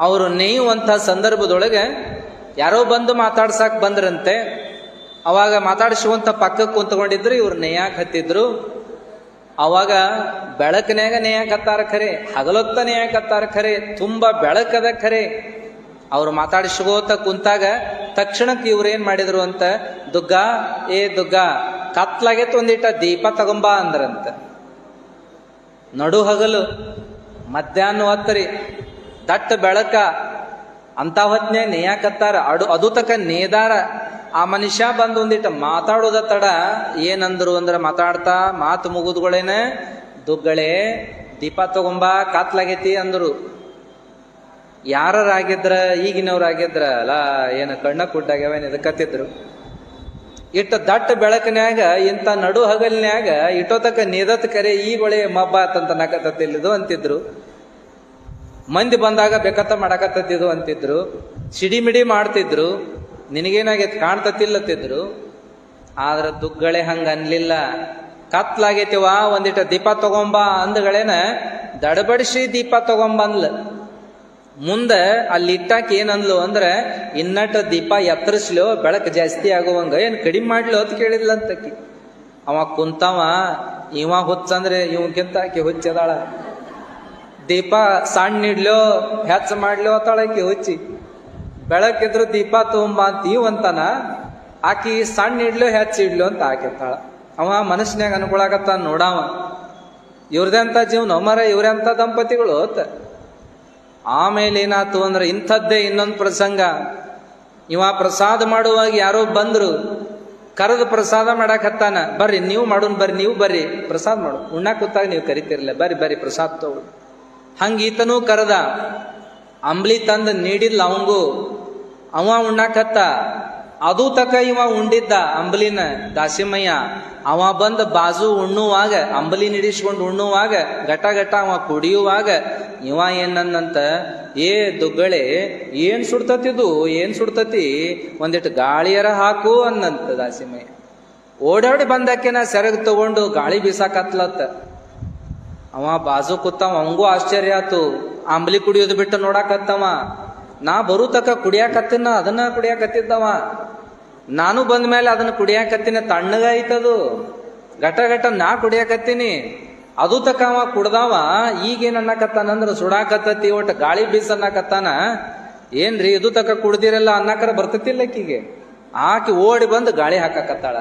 ಅವರು ನೇಯುವಂಥ ಸಂದರ್ಭದೊಳಗೆ ಯಾರೋ ಬಂದು ಮಾತಾಡ್ಸಕ್ ಬಂದ್ರಂತೆ, ಅವಾಗ ಮಾತಾಡಿಸುವಂತ ಪಕ್ಕಕ್ಕೆ ಕುಂತ್ಕೊಂಡಿದ್ರು, ಇವ್ರು ನೇಯಾಕ್ ಹತ್ತಿದ್ರು. ಅವಾಗ ಬೆಳಕನ್ಯಾಗ ನೇಯಾಕ್ ಹತ್ತಾರ ಖರೆ, ಹಗಲೊತ್ತ ನೇಯಾಕ್ ಹತ್ತಾರ ಖರೆ, ತುಂಬಾ ಬೆಳಕದ ಖರೆ. ಅವ್ರು ಮಾತಾಡಿಸ್ಕೋತ ಕುಂತಾಗ ತಕ್ಷಣಕ್ಕೆ ಇವ್ರು ಏನು ಮಾಡಿದ್ರು ಅಂತ, ದುಗ್ಗ, ಏ ದುಗ್ಗ, ಕತ್ಲಾಗೆ ತೊಂದಿಟ್ಟ ದೀಪ ತಗೊಂಬಾ ಅಂದ್ರಂತ. ನಡು ಹಗಲು, ಮಧ್ಯಾಹ್ನ ಹೊತ್ತರಿ ದಟ್ಟ ಬೆಳಕ ಅಂತ ನೇಯಾಕತ್ತಾರ. ಅಡು ಅದು ತಕ ನೇದಾರ. ಆ ಮನುಷ್ಯ ಬಂದು ಒಂದಿಟ ಮಾತಾಡೋದ ತಡ ಏನಂದ್ರು ಅಂದ್ರೆ ಮಾತಾಡ್ತಾ ಮಾತು ಮುಗಿದ್ಗಳೇನೆ? ದುಗ್ಗಳೇ, ದೀಪ ತಗೊಂಬ, ಕಾತ್ಲಾಗೈತಿ ಅಂದ್ರು. ಯಾರಾಗಿದ್ರ ಈಗಿನವ್ರಾಗಿದ್ರ? ಅಲ್ಲ, ಏನು ಕಣ್ಣ ಕುಡ್ಡಾಗ್ಯಾವೇನು ಇದಕ್ಕತ್ತಿದ್ರು. ಇಟ್ಟ ದಟ್ಟ ಬೆಳಕನ್ಯಾಗ, ಇಂಥ ನಡು ಹಗಲಿನ್ಯಾಗ ಇಟ್ಟೋತಕ ನಿದತ್ ಕರೆ ಈ ಒಳೆ ಮಬ್ಬ ಆತಂತ ನಕತ್ತಿಲ್ಲದು ಅಂತಿದ್ರು. ಮಂದಿ ಬಂದಾಗ ಬೇಕತ್ತ ಮಾಡಕತ್ತಿದ್ದು ಅಂತಿದ್ರು. ಸಿಡಿಮಿಡಿ ಮಾಡ್ತಿದ್ರು. ನಿನಗೇನಾಗೈತೆ? ಕಾಣ್ತತಿಲ್ಲತ್ತಿದ್ರು. ಆದ್ರೆ ದುಗ್ಗಳೆ ಹಂಗ ಅನ್ಲಿಲ್ಲ. ಕತ್ಲಾಗೈತಿವ ಒಂದಿಟ ದೀಪ ತಗೊಂಬ ಅಂದಗಳೇನ ದಡಬಡಿಸಿ ದೀಪ ತಗೊಂಬಂದ್ಲ. ಮುಂದೆ ಅಲ್ಲಿ ಇಟ್ಟಾಕ ಏನಂದ್ಲು ಅಂದ್ರೆ ಇನ್ನಟ ದೀಪ ಎತ್ತರಿಸ್ಲೋ, ಬೆಳಕು ಜಾಸ್ತಿ ಆಗುವಂಗ ಏನು ಕಡಿಮೆ ಮಾಡ್ಲು ಅಂತ ಕೇಳಿದ್ಲ ಅಂತಕಿ. ಅವ ಕುಂತವ, ಇವ ಹುಚ್ಚಂದ್ರೆ, ಇವನ್ಕಿಂತ ಆಕೆ ಹುಚ್ಚದಾಳ. ದೀಪ ಸಣ್ಣ ಇಡ್ಲೋ, ಹೆಚ್ಚ ಮಾಡ್ಲೋ ಅತ್ತಾಳಕಿ ಹುಚ್ಚಿ. ಬೆಳಕಿದ್ರು ದೀಪ ತುಂಬ ಅಂತ ಇವಂತಾನ ಆಕಿ ಸಣ್ಣ ಇಡ್ಲೋ, ಹೆಚ್ಚ ಇಡ್ಲೋ ಅಂತ ಆಕಿರ್ತಾಳ ಅವ ಮನಸ್ನ್ಯಾಗ ಅನ್ಕೊಳಕತ್ತ ನೋಡವ. ಇವ್ರದೆಂತ ಜೀವನ, ಮರ ಇವ್ರೆಂತ ದಂಪತಿಗಳು ಅಂತ ಆಮೇಲೆ ಏನಾತು ಅಂದ್ರೆ ಇಂಥದ್ದೇ ಇನ್ನೊಂದು ಪ್ರಸಂಗ. ಇವ ಪ್ರಸಾದ ಮಾಡುವಾಗ ಯಾರೋ ಬಂದ್ರು, ಕರೆದು ಪ್ರಸಾದ ಮಾಡಾಕತ್ತಾನ ಬರ್ರಿ, ನೀವು ಮಾಡೋನ್ ಬರ್ರಿ, ನೀವು ಬರ್ರಿ, ಪ್ರಸಾದ ಮಾಡು. ಉಣ್ಣ ಕೂತಾಗ ನೀವು ಕರಿತಿರ್ಲಿಲ್ಲ ಬರ್ರಿ ಬರ್ರಿ, ಪ್ರಸಾದ ತಗೊಳ್ಳಿ ಹಂಗ ಈತನೂ ಕರೆದ, ಅಂಬ್ಲಿ ತಂದು ನೀಡಿಲ್ಲ ಅವಂಗೂ, ಅವ ಉಣ್ಣಾಕತ್ತ, ಅದು ತಕ ಇವ ಉಂಡಿದ್ದ ಅಂಬಲಿನ ದಾಸಿಮಯ್ಯ, ಅವ ಬಂದ ಬಾಜು ಉಣ್ಣುವಾಗ, ಅಂಬಲಿ ನಿಡಿಸ್ಕೊಂಡು ಉಣ್ಣುವಾಗ, ಘಟ ಘಟ ಅವ ಕುಡಿಯುವಾಗ, ಇವ ಏನಂದಂತ ಏ ದುಗ್ಗಳೆ, ಏನ್ ಸುಡ್ತತಿದು, ಏನ್ ಸುಡ್ತತಿ ಒಂದಿಟ್ಟು ಗಾಳಿಯರ ಹಾಕು ಅನ್ನಂತ ದಾಸಿಮಯ್ಯ. ಓಡಾಡಿ ಬಂದಕ್ಕೆನ ಸೆರಗ್ ತಗೊಂಡು ಗಾಳಿ ಬೀಸಾಕತ್ಲತ್ತ. ಅವ ಬಾಜು ಕೂತಾವ, ಅವಂಗೂ ಆಶ್ಚರ್ಯ ಆತು. ಅಂಬ್ಲಿ ಕುಡಿಯೋದು ಬಿಟ್ಟು ನೋಡಾಕತ್ತವ. ನಾ ಬರು ತಕ ಕುಡಿಯಾಕತ್ತಿನ, ಅದನ್ನ ಕುಡಿಯಾಕತ್ತಿದ್ದವ. ನಾನು ಬಂದ ಮೇಲೆ ಅದನ್ನ ಕುಡಿಯಾಕತ್ತಿನ ತಣ್ಣಗಾಯ್ತದು ಘಟ ಘಟ ನಾ ಕುಡಿಯಾಕತ್ತೀನಿ. ಅದು ತಕ ಅವ ಕುಡ್ದಾವ. ಈಗೇನ್ ಅನ್ನಕತ್ತಾನಂದ್ರ ಸುಡಾಕತ್ತತಿ, ಒಟ್ಟು ಗಾಳಿ ಬೀಸ್ ಅನ್ನಕತ್ತಾನ. ಏನ್ರಿ, ಇದು ತಕ ಕುಡ್ದಿರಲ್ಲ ಅನ್ನಕರ ಬರ್ತತಿಲ್ಲ ಆಕಿಗೆ. ಆಕಿ ಓಡಿ ಬಂದು ಗಾಳಿ ಹಾಕಕತ್ತಾಳ.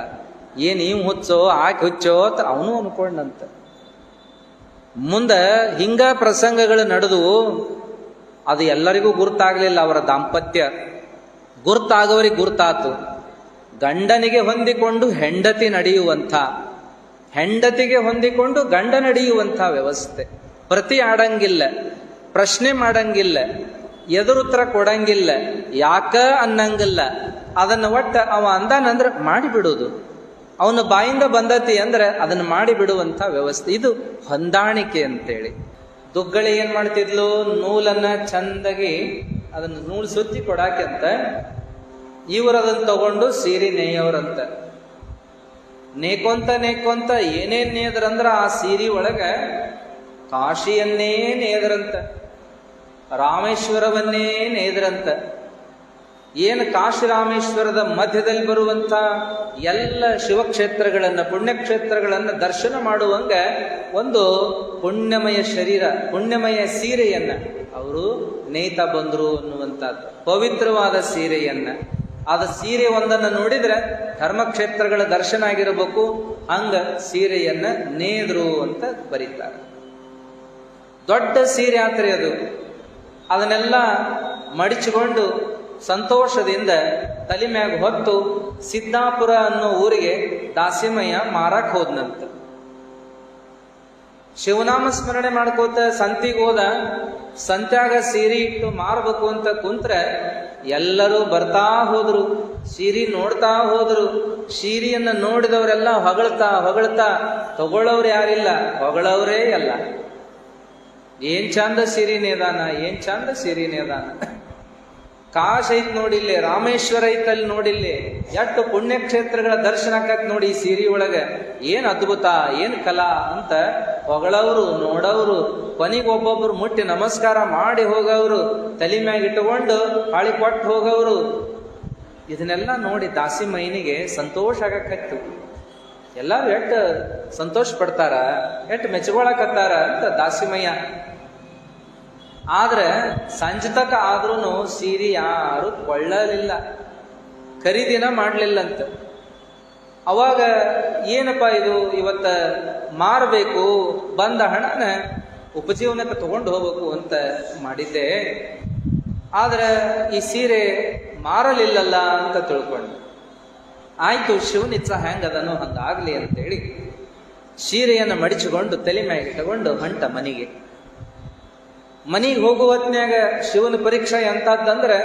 ಏನ್ ಇವ್ ಹುಚ್ಚೋ, ಆಕಿ ಹುಚ್ಚೋ ಅವನು ಅನ್ಕೊಂಡಂತ. ಮುಂದ ಹಿಂಗ ಪ್ರಸಂಗಗಳು ನಡೆದು ಅದು ಎಲ್ಲರಿಗೂ ಗುರುತಾಗಲಿಲ್ಲ ಅವರ ದಾಂಪತ್ಯ. ಗುರುತಾಗವರಿಗೆ ಗುರ್ತಾತು. ಗಂಡನಿಗೆ ಹೊಂದಿಕೊಂಡು ಹೆಂಡತಿ ನಡೆಯುವಂಥ, ಹೆಂಡತಿಗೆ ಹೊಂದಿಕೊಂಡು ಗಂಡ ನಡೆಯುವಂಥ ವ್ಯವಸ್ಥೆ. ಪ್ರತಿ ಆಡಂಗಿಲ್ಲ, ಪ್ರಶ್ನೆ ಮಾಡಂಗಿಲ್ಲ, ಎದುರುತ್ತರ ಕೊಡಂಗಿಲ್ಲ, ಯಾಕ ಅನ್ನಂಗಿಲ್ಲ, ಅದನ್ನು ಒಟ್ಟ ಅವ ಅಂದಾನಂದ್ರೆ ಮಾಡಿಬಿಡುದು. ಅವನ ಬಾಯಿಂದ ಬಂದತಿ ಅಂದ್ರೆ ಅದನ್ನು ಮಾಡಿ ಬಿಡುವಂತ ವ್ಯವಸ್ಥೆ. ಇದು ಹೊಂದಾಣಿಕೆ ಅಂತೇಳಿ. ದುಗ್ಗಳಿ ಏನ್ ಮಾಡ್ತಿದ್ಲು? ನೂಲನ್ನ ಚಂದಾಗಿ ಅದನ್ನ ನೂಲು ಸುತ್ತಿ ಕೊಡಾಕೆಂತ ಇವರು ಅದನ್ನ ತಗೊಂಡು ಸೀರೆ ನೇಯವ್ರಂತ ನೇಕೊಂತ ನೇಕೊಂತ ಏನೇನ್ ನೇದ್ರಂದ್ರ ಆ ಸೀರೆ ಒಳಗ ಕಾಶಿಯನ್ನೇ ನೇದ್ರಂತ. ರಾಮೇಶ್ವರವನ್ನೇ ನೇದ್ರಂತ. ಏನು ಕಾಶಿರಾಮೇಶ್ವರದ ಮಧ್ಯದಲ್ಲಿ ಬರುವಂಥ ಎಲ್ಲ ಶಿವಕ್ಷೇತ್ರಗಳನ್ನು, ಪುಣ್ಯಕ್ಷೇತ್ರಗಳನ್ನು ದರ್ಶನ ಮಾಡುವಂಗೆ ಒಂದು ಪುಣ್ಯಮಯ ಶರೀರ, ಪುಣ್ಯಮಯ ಸೀರೆಯನ್ನು ಅವರು ನೇಯ್ತಾ ಬಂದರು ಅನ್ನುವಂಥದ್ದು. ಪವಿತ್ರವಾದ ಸೀರೆಯನ್ನು. ಆದ ಸೀರೆ ಒಂದನ್ನು ನೋಡಿದರೆ ಧರ್ಮಕ್ಷೇತ್ರಗಳ ದರ್ಶನ ಆಗಿರಬೇಕು, ಹಂಗ ಸೀರೆಯನ್ನು ನೇದ್ರು ಅಂತ ಬರೀತಾರೆ. ದೊಡ್ಡ ಸೀರೆ ಆತ್ರಿ ಅದು. ಅದನ್ನೆಲ್ಲ ಮಡಿಚಿಕೊಂಡು ಸಂತೋಷದಿಂದ ತಲೆ ಮ್ಯಾಗ ಹೊತ್ತು ಸಿದ್ದಾಪುರ ಅನ್ನೋ ಊರಿಗೆ ದಾಸಿಮಯ್ಯ ಮಾರಕ್ ಹೋದ್ನಂತ. ಶಿವನಾಮ ಸ್ಮರಣೆ ಮಾಡ್ಕೋತ ಸಂತಿಗೆ ಹೋದ, ಸಂತ್ಯಾಗ ಸೀರೆ ಇಟ್ಟು ಮಾರಬೇಕು ಅಂತ ಕುಂತ್ರೆ ಎಲ್ಲರೂ ಬರ್ತಾ ಹೋದ್ರು, ಸೀರೆ ನೋಡ್ತಾ ಹೋದ್ರು, ಸೀರೆಯನ್ನು ನೋಡಿದವರೆಲ್ಲ ಹೊಗಳ್ತಾ ಹೊಗಳ್ತಾ ತಗೊಳ್ಳೋರು ಯಾರಿಲ್ಲ ಹೊಗಳವರೇ ಅಲ್ಲ. ಏನ್ ಚಂದ ಸಿರಿನೇದಾನ ಏನ್ ಚಂದ ಸಿರಿನೇದಾನ ಕಾಶ್ ಐತ್ ನೋಡಿಲ್ಲಿ, ರಾಮೇಶ್ವರ ಐತಲ್ಲಿ ನೋಡಿಲ್ಲಿ ಎಷ್ಟು ಪುಣ್ಯಕ್ಷೇತ್ರಗಳ ದರ್ಶನ ಆಕತ್ ನೋಡಿ ಈ ಸೀರೆ ಒಳಗ. ಏನ್ ಅದ್ಭುತ, ಏನ್ ಕಲಾ ಅಂತ ಹೊಗಳವರು, ನೋಡವರು, ಕೊನೆಗೆ ಒಬ್ಬೊಬ್ರು ಮುಟ್ಟಿ ನಮಸ್ಕಾರ ಮಾಡಿ ಹೋಗವರು, ತಲೆ ಮ್ಯಾಗ ಇಟ್ಟುಕೊಂಡು ಹಾಳಿ ಕೊಟ್ಟು ಹೋಗವರು. ಇದನ್ನೆಲ್ಲ ನೋಡಿ ದಾಸಿ ಮೈನಿಗೆ ಸಂತೋಷ ಆಗಕತ್ತು. ಎಲ್ಲಾರು ಎಷ್ಟು ಸಂತೋಷ ಪಡ್ತಾರ ಎಷ್ಟು ಮೆಚ್ಕೊಳಕತ್ತಾರ ಅಂತ ದಾಸಿಮಯ್ಯ ಆದ್ರೆ ಸಂಜತಕ ಆದ್ರೂ ಸೀರೆ ಯಾರು ಕೊಳ್ಳಲಿಲ್ಲ. ಖರೀದಿನ ಮಾಡಲಿಲ್ಲಂತೆ. ಅವಾಗ ಏನಪ್ಪ ಇದು ಇವತ್ತ ಮಾರಬೇಕು, ಬಂದ ಹಣನ ಉಪಜೀವನಕ್ಕೆ ತಗೊಂಡು ಹೋಗಬೇಕು ಅಂತ ಮಾಡಿದ್ದೆ. ಆದ್ರೆ ಈ ಸೀರೆ ಮಾರಲಿಲ್ಲಲ್ಲ ಅಂತ ತಿಳ್ಕೊಂಡು. ಆಯ್ತು ಶಿವನಿಚ್ಚ ಹೆಂಗದನು ಹಂಗಾಗ್ಲಿ ಅಂತೇಳಿ ಸೀರೆಯನ್ನು ಮಡಿಚಿಕೊಂಡು ತಲೆ ಮ್ಯಾಗೆ ತಗೊಂಡು ಹೊಂಟ ಮನೆಗೆ. ಮನೆಗೆ ಹೋಗುವ ಹೊತ್ನ್ಯಾಗ ಶಿವನ ಪರೀಕ್ಷೆ ಎಂತದ್ದಂದ್ರೆ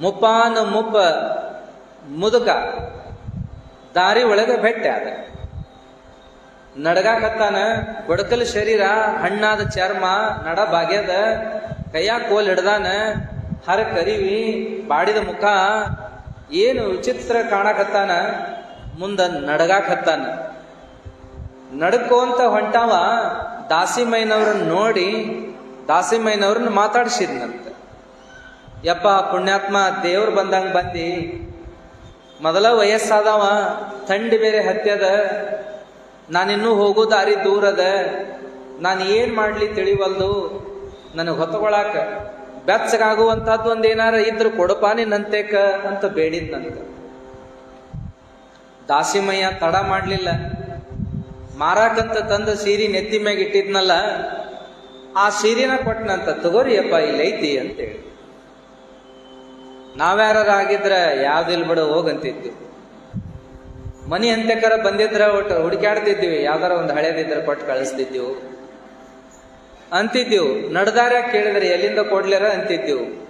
ಮುಪ್ಪಾನ ಮುಪ್ಪ ಮುದುಕ ದಾರಿ ಒಳಗೆ ಬೆಟ್ಟೆ ಅದ ನಡಗಾಕತ್ತಾನ ಕೊಡಕಲ್ ಶರೀರ, ಹಣ್ಣಾದ ಚರ್ಮ, ನಡ ಬಾಗ್ಯದ, ಕೈಯಾಗ ಕೋಲ್ ಹಿಡ್ದಾನ, ಹರ ಕರಿವಿ, ಬಾಡಿದ ಮುಖ, ಏನು ವಿಚಿತ್ರ ಕಾಣಕತ್ತಾನ, ಮುಂದ ನಡಗಾಕತ್ತಾನ. ನಡ್ಕೋಂತ ಹೊಂಟಾವ ದಾಸಿಮಯ್ಯನವ್ರನ್ನ ನೋಡಿ ದಾಸಿಮಯ್ಯನವ್ರನ್ನ ಮಾತಾಡ್ಸಿದ್ನಂತ. ಯಪ್ಪ, ಪುಣ್ಯಾತ್ಮ, ದೇವ್ರು ಬಂದಂಗ ಬಂದು. ಮೊದಲ ವಯಸ್ಸಾದವ, ಥಂಡಿ ಬೇರೆ ಹತ್ಯದ. ನಾನಿನ್ನೂ ಹೋಗೋ ದಾರಿ ದೂರದ ನಾನು ಏನು ಮಾಡಲಿ ತಿಳಿವಲ್ದು. ನನಗೆ ಹೊತ್ಕೊಳಕ ಬೆಚ್ಚಗಾಗುವಂಥದ್ದು ಒಂದೇನಾರ ಇದ್ರು ಕೊಡಪ ನಿನ್ನಂತೇಕ ಅಂತ ಬೇಡಿದ್ನಂತ. ದಾಸಿಮಯ್ಯ ತಡ ಮಾಡ್ಲಿಲ್ಲ. ಮಾರಾಕಂತ ತಂದ ಸೀರೆ ನೆತ್ತಿ ಮ್ಯಾಗ ಇಟ್ಟಿದ್ನಲ್ಲ, ಆ ಸೀರೆನ ಕೊಟ್ಟನಂತ ಇಲ್ಲಿ ಐತಿ ಅಂತೇಳಿ. ನಾವ್ಯಾರಾಗಿದ್ರೆ ಯಾವ್ದಿಲ್ ಬಿಡು, ಹೋಗಂತಿದ್ವಿ. ಮನಿ ಅಂತ್ಯಕರ ಬಂದಿದ್ರೆ, ಒಟ್ಟು ಹುಡುಕ್ಯಾಡ್ತಿದ್ವಿ, ಯಾವ್ದಾರ ಒಂದು ಹಳೇದಿದ್ರೆ ಕೊಟ್ಟು ಕಳಿಸ್ತಿದ್ದೆವು. ಅಂತಿದ್ದೆವು, ನಡ್ದಾರ ಕೇಳಿದ್ರೆ ಎಲ್ಲಿಂದ ಕೊಡ್ಲಿರ ಅಂತಿದ್ದೆವು.